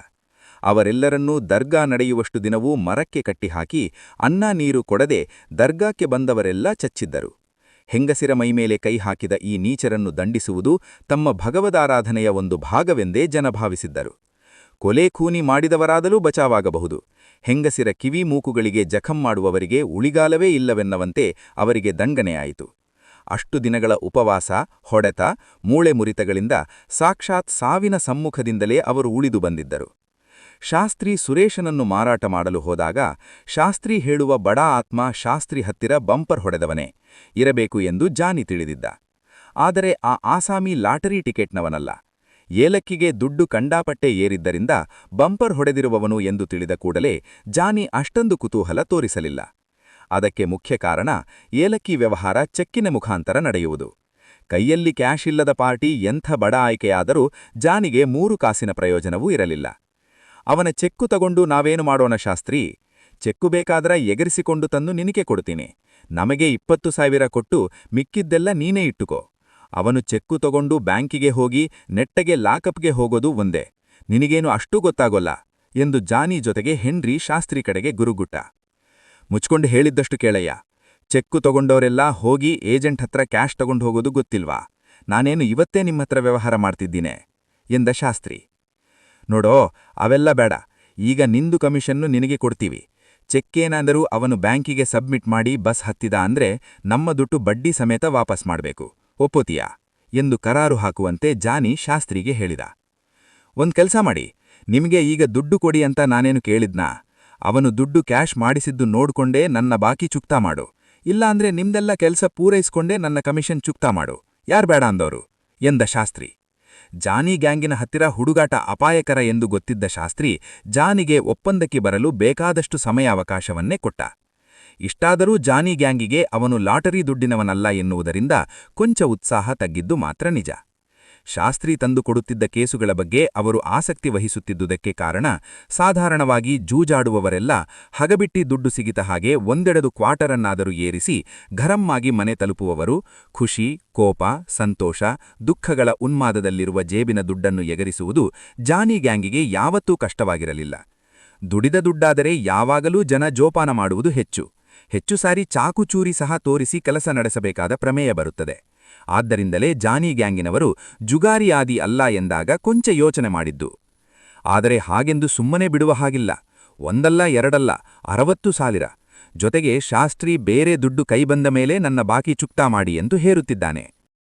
ಅವರೆಲ್ಲರನ್ನೂ ದರ್ಗಾ ನಡೆಯುವಷ್ಟು ದಿನವೂ ಮರಕ್ಕೆ ಕಟ್ಟಿಹಾಕಿ ಅನ್ನ ನೀರು ಕೊಡದೆ ದರ್ಗಾಕ್ಕೆ ಬಂದವರೆಲ್ಲ ಚಚ್ಚಿದ್ದರು. ಹೆಂಗಸಿರ ಮೈಮೇಲೆ ಕೈ ಹಾಕಿದ ಈ ನೀಚರನ್ನು ದಂಡಿಸುವುದು ತಮ್ಮ ಭಗವದಾರಾಧನೆಯ ಒಂದು ಭಾಗವೆಂದೇ ಜನ ಭಾವಿಸಿದ್ದರು. ಕೊಲೆ ಖೂನಿ ಮಾಡಿದವರಾದಲೂ ಬಚಾವಾಗಬಹುದು. ಹೆಂಗಸಿರ ಕಿವಿ ಮೂಕುಗಳಿಗೆ ಜಖಂ ಮಾಡುವವರಿಗೆ ಉಳಿಗಾಲವೇ ಇಲ್ಲವೆನ್ನವಂತೆ ಅವರಿಗೆ ದಂಡನೆಯಾಯಿತು. ಅಷ್ಟು ದಿನಗಳ ಉಪವಾಸ, ಹೊಡೆತ, ಮೂಳೆ ಮುರಿತಗಳಿಂದ ಸಾಕ್ಷಾತ್ ಸಾವಿನ ಸಮ್ಮುಖದಿಂದಲೇ ಅವರು ಉಳಿದು ಬಂದಿದ್ದರು. ಶಾಸ್ತ್ರಿ ಸುರೇಶನನ್ನು ಮಾರಾಟ ಮಾಡಲು ಹೋದಾಗ ಶಾಸ್ತ್ರಿ ಹೇಳುವ ಬಡ ಆತ್ಮ ಶಾಸ್ತ್ರಿ ಹತ್ತಿರ ಬಂಪರ್ ಹೊಡೆದವನೇ ಇರಬೇಕು ಎಂದು ಜಾನಿ ತಿಳಿದಿದ್ದ. ಆದರೆ ಆ ಆಸಾಮಿ ಲಾಟರಿ ಟಿಕೆಟ್ನವನಲ್ಲ. ಏಲಕ್ಕಿಗೆ ದುಡ್ಡು ಕಂಡಾಪಟ್ಟೆ ಏರಿದ್ದರಿಂದ ಬಂಪರ್ ಹೊಡೆದಿರುವವನು ಎಂದು ತಿಳಿದ ಕೂಡಲೇ ಜಾನಿ ಅಷ್ಟೊಂದು ಕುತೂಹಲ ತೋರಿಸಲಿಲ್ಲ. ಅದಕ್ಕೆ ಮುಖ್ಯ ಕಾರಣ ಏಲಕ್ಕಿ ವ್ಯವಹಾರ ಚೆಕ್ಕಿನ ಮುಖಾಂತರ ನಡೆಯುವುದು. ಕೈಯಲ್ಲಿ ಕ್ಯಾಶ್ ಇಲ್ಲದ ಪಾರ್ಟಿ ಎಂಥ ಬಡ ಆಯ್ಕೆಯಾದರೂ ಜಾನಿಗೆ ಮೂರು ಕಾಸಿನ ಪ್ರಯೋಜನವೂ ಇರಲಿಲ್ಲ. ಅವನ ಚೆಕ್ಕು ತಗೊಂಡು ನಾವೇನು ಮಾಡೋಣ ಶಾಸ್ತ್ರಿ? ಚೆಕ್ಕು ಬೇಕಾದ್ರ ಎಗರಿಸಿಕೊಂಡು ತಂದು ನಿನಗೆ ಕೊಡ್ತೀನಿ. ನಮಗೆ ಇಪ್ಪತ್ತು ಸಾವಿರ ಕೊಟ್ಟು ಮಿಕ್ಕಿದ್ದೆಲ್ಲ ನೀನೇ ಇಟ್ಟುಕೋ. ಅವನು ಚೆಕ್ಕು ತಗೊಂಡು ಬ್ಯಾಂಕಿಗೆ ಹೋಗಿ ನೆಟ್ಟಗೆ ಲಾಕಪ್ಗೆ ಹೋಗೋದು ಒಂದೇ. ನಿನಗೇನು ಅಷ್ಟೂ ಗೊತ್ತಾಗೋಲ್ಲ? ಎಂದು ಜಾನಿ ಜೊತೆಗೆ ಹೆನ್ರಿ ಶಾಸ್ತ್ರಿ ಕಡೆಗೆ ಗುರುಗುಟ್ಟ. ಮುಚ್ಕೊಂಡು ಹೇಳಿದ್ದಷ್ಟು ಕೇಳಯ್ಯ. ಚೆಕ್ಕು ತಗೊಂಡವರೆಲ್ಲ ಹೋಗಿ ಏಜೆಂಟ್ ಹತ್ರ ಕ್ಯಾಶ್ ತಗೊಂಡು ಹೋಗೋದು ಗೊತ್ತಿಲ್ವಾ? ನಾನೇನು ಇವತ್ತೇ ನಿಮ್ಮತ್ರ ವ್ಯವಹಾರ ಮಾಡ್ತಿದ್ದೀನೆ? ಎಂದ ಶಾಸ್ತ್ರಿ. ನೋಡೋ, ಅವೆಲ್ಲ ಬೇಡ. ಈಗ ನಿಂದು ಕಮಿಷನ್ನು ನಿನಗೆ ಕೊಡ್ತೀವಿ. ಚೆಕ್ಕೇನಾದರೂ ಅವನು ಬ್ಯಾಂಕಿಗೆ ಸಬ್ಮಿಟ್ ಮಾಡಿ ಬಸ್ ಹತ್ತಿದ ಅಂದ್ರೆ ನಮ್ಮ ದುಡ್ಡು ಬಡ್ಡಿ ಸಮೇತ ವಾಪಸ್ ಮಾಡಬೇಕು. ಒಪ್ಪೋತೀಯಾ ಎಂದು ಕರಾರು ಹಾಕುವಂತೆ ಜಾನಿ ಶಾಸ್ತ್ರಿಗೆ ಹೇಳಿದ. ಒಂದ್ ಕೆಲಸ ಮಾಡಿ. ನಿಮಗೆ ಈಗ ದುಡ್ಡು ಕೊಡಿ ಅಂತ ನಾನೇನು ಕೇಳಿದ್ನಾ? ಅವನು ದುಡ್ಡು ಕ್ಯಾಶ್ ಮಾಡಿಸಿದ್ದು ನೋಡ್ಕೊಂಡೇ ನನ್ನ ಬಾಕಿ ಚುಕ್ತಾ ಮಾಡು. ಇಲ್ಲಾಂದ್ರೆ ನಿಮ್ದೆಲ್ಲ ಕೆಲಸ ಪೂರೈಸ್ಕೊಂಡೇ ನನ್ನ ಕಮಿಷನ್ ಚುಕ್ತಾ ಮಾಡು. ಯಾರ್ ಬೇಡ ಅಂದವರು ಎಂದ ಶಾಸ್ತ್ರಿ. ಜಾನಿ ಗ್ಯಾಂಗಿನ ಹತ್ತಿರ ಹುಡುಗಾಟ ಅಪಾಯಕರ ಎಂದು ಗೊತ್ತಿದ್ದ ಶಾಸ್ತ್ರಿ ಜಾನಿಗೆ ಒಪ್ಪಂದಕ್ಕೆ ಬರಲು ಬೇಕಾದಷ್ಟು ಸಮಯಾವಕಾಶವನ್ನೇ ಕೊಟ್ಟ. ಇಷ್ಟಾದರೂ ಜಾನಿ ಗ್ಯಾಂಗಿಗೆ ಅವನು ಲಾಟರಿ ದುಡ್ಡಿನವನಲ್ಲ ಎನ್ನುವುದರಿಂದ ಕೊಂಚ ಉತ್ಸಾಹ ತಗ್ಗಿದ್ದು ಮಾತ್ರ ನಿಜ. ಶಾಸ್ತ್ರಿ ತಂದುಕೊಡುತ್ತಿದ್ದ ಕೇಸುಗಳ ಬಗ್ಗೆ ಅವರು ಆಸಕ್ತಿ ವಹಿಸುತ್ತಿದ್ದುದಕ್ಕೆ ಕಾರಣ, ಸಾಧಾರಣವಾಗಿ ಜೂಜಾಡುವವರೆಲ್ಲ ಹಗಬಿಟ್ಟಿ ದುಡ್ಡು ಸಿಗಿತ ಹಾಗೆ ಒಂದೆಡದು ಕ್ವಾಟರನ್ನಾದರೂ ಏರಿಸಿ ಘರಮ್ಮಾಗಿ ಮನೆ ತಲುಪುವವರು, ಖುಷಿ, ಕೋಪ, ಸಂತೋಷ, ದುಃಖಗಳ ಉನ್ಮಾದದಲ್ಲಿರುವ ಜೇಬಿನ ದುಡ್ಡನ್ನು ಎಗರಿಸುವುದು ಜಾನಿ ಗ್ಯಾಂಗಿಗೆ ಯಾವತ್ತೂ ಕಷ್ಟವಾಗಿರಲಿಲ್ಲ. ದುಡಿದ ದುಡ್ಡಾದರೆ ಯಾವಾಗಲೂ ಜನ ಜೋಪಾನ ಮಾಡುವುದು ಹೆಚ್ಚು. ಹೆಚ್ಚು ಸಾರಿ ಚಾಕುಚೂರಿ ಸಹ ತೋರಿಸಿ ಕೆಲಸ ನಡೆಸಬೇಕಾದ ಪ್ರಮೇಯ ಬರುತ್ತದೆ. ಆದ್ದರಿಂದಲೇ ಜಾನಿ ಗ್ಯಾಂಗಿನವರು ಜುಗಾರಿಯಾದಿ ಅಲ್ಲ ಎಂದಾಗ ಕೊಂಚ ಯೋಚನೆ ಮಾಡಿದ್ದು. ಆದರೆ ಹಾಗೆಂದು ಸುಮ್ಮನೆ ಬಿಡುವ ಹಾಗಿಲ್ಲ. ಒಂದಲ್ಲ, ಎರಡಲ್ಲ, ಅರವತ್ತು ಸಾವಿರ. ಜೊತೆಗೆ ಶಾಸ್ತ್ರಿ ಬೇರೆ ದುಡ್ಡು ಕೈಬಂದ ಮೇಲೆ ನನ್ನ ಬಾಕಿ ಚುಕ್ತಾ ಮಾಡಿ ಎಂದು ಹೇರುತ್ತಿದ್ದಾನೆ.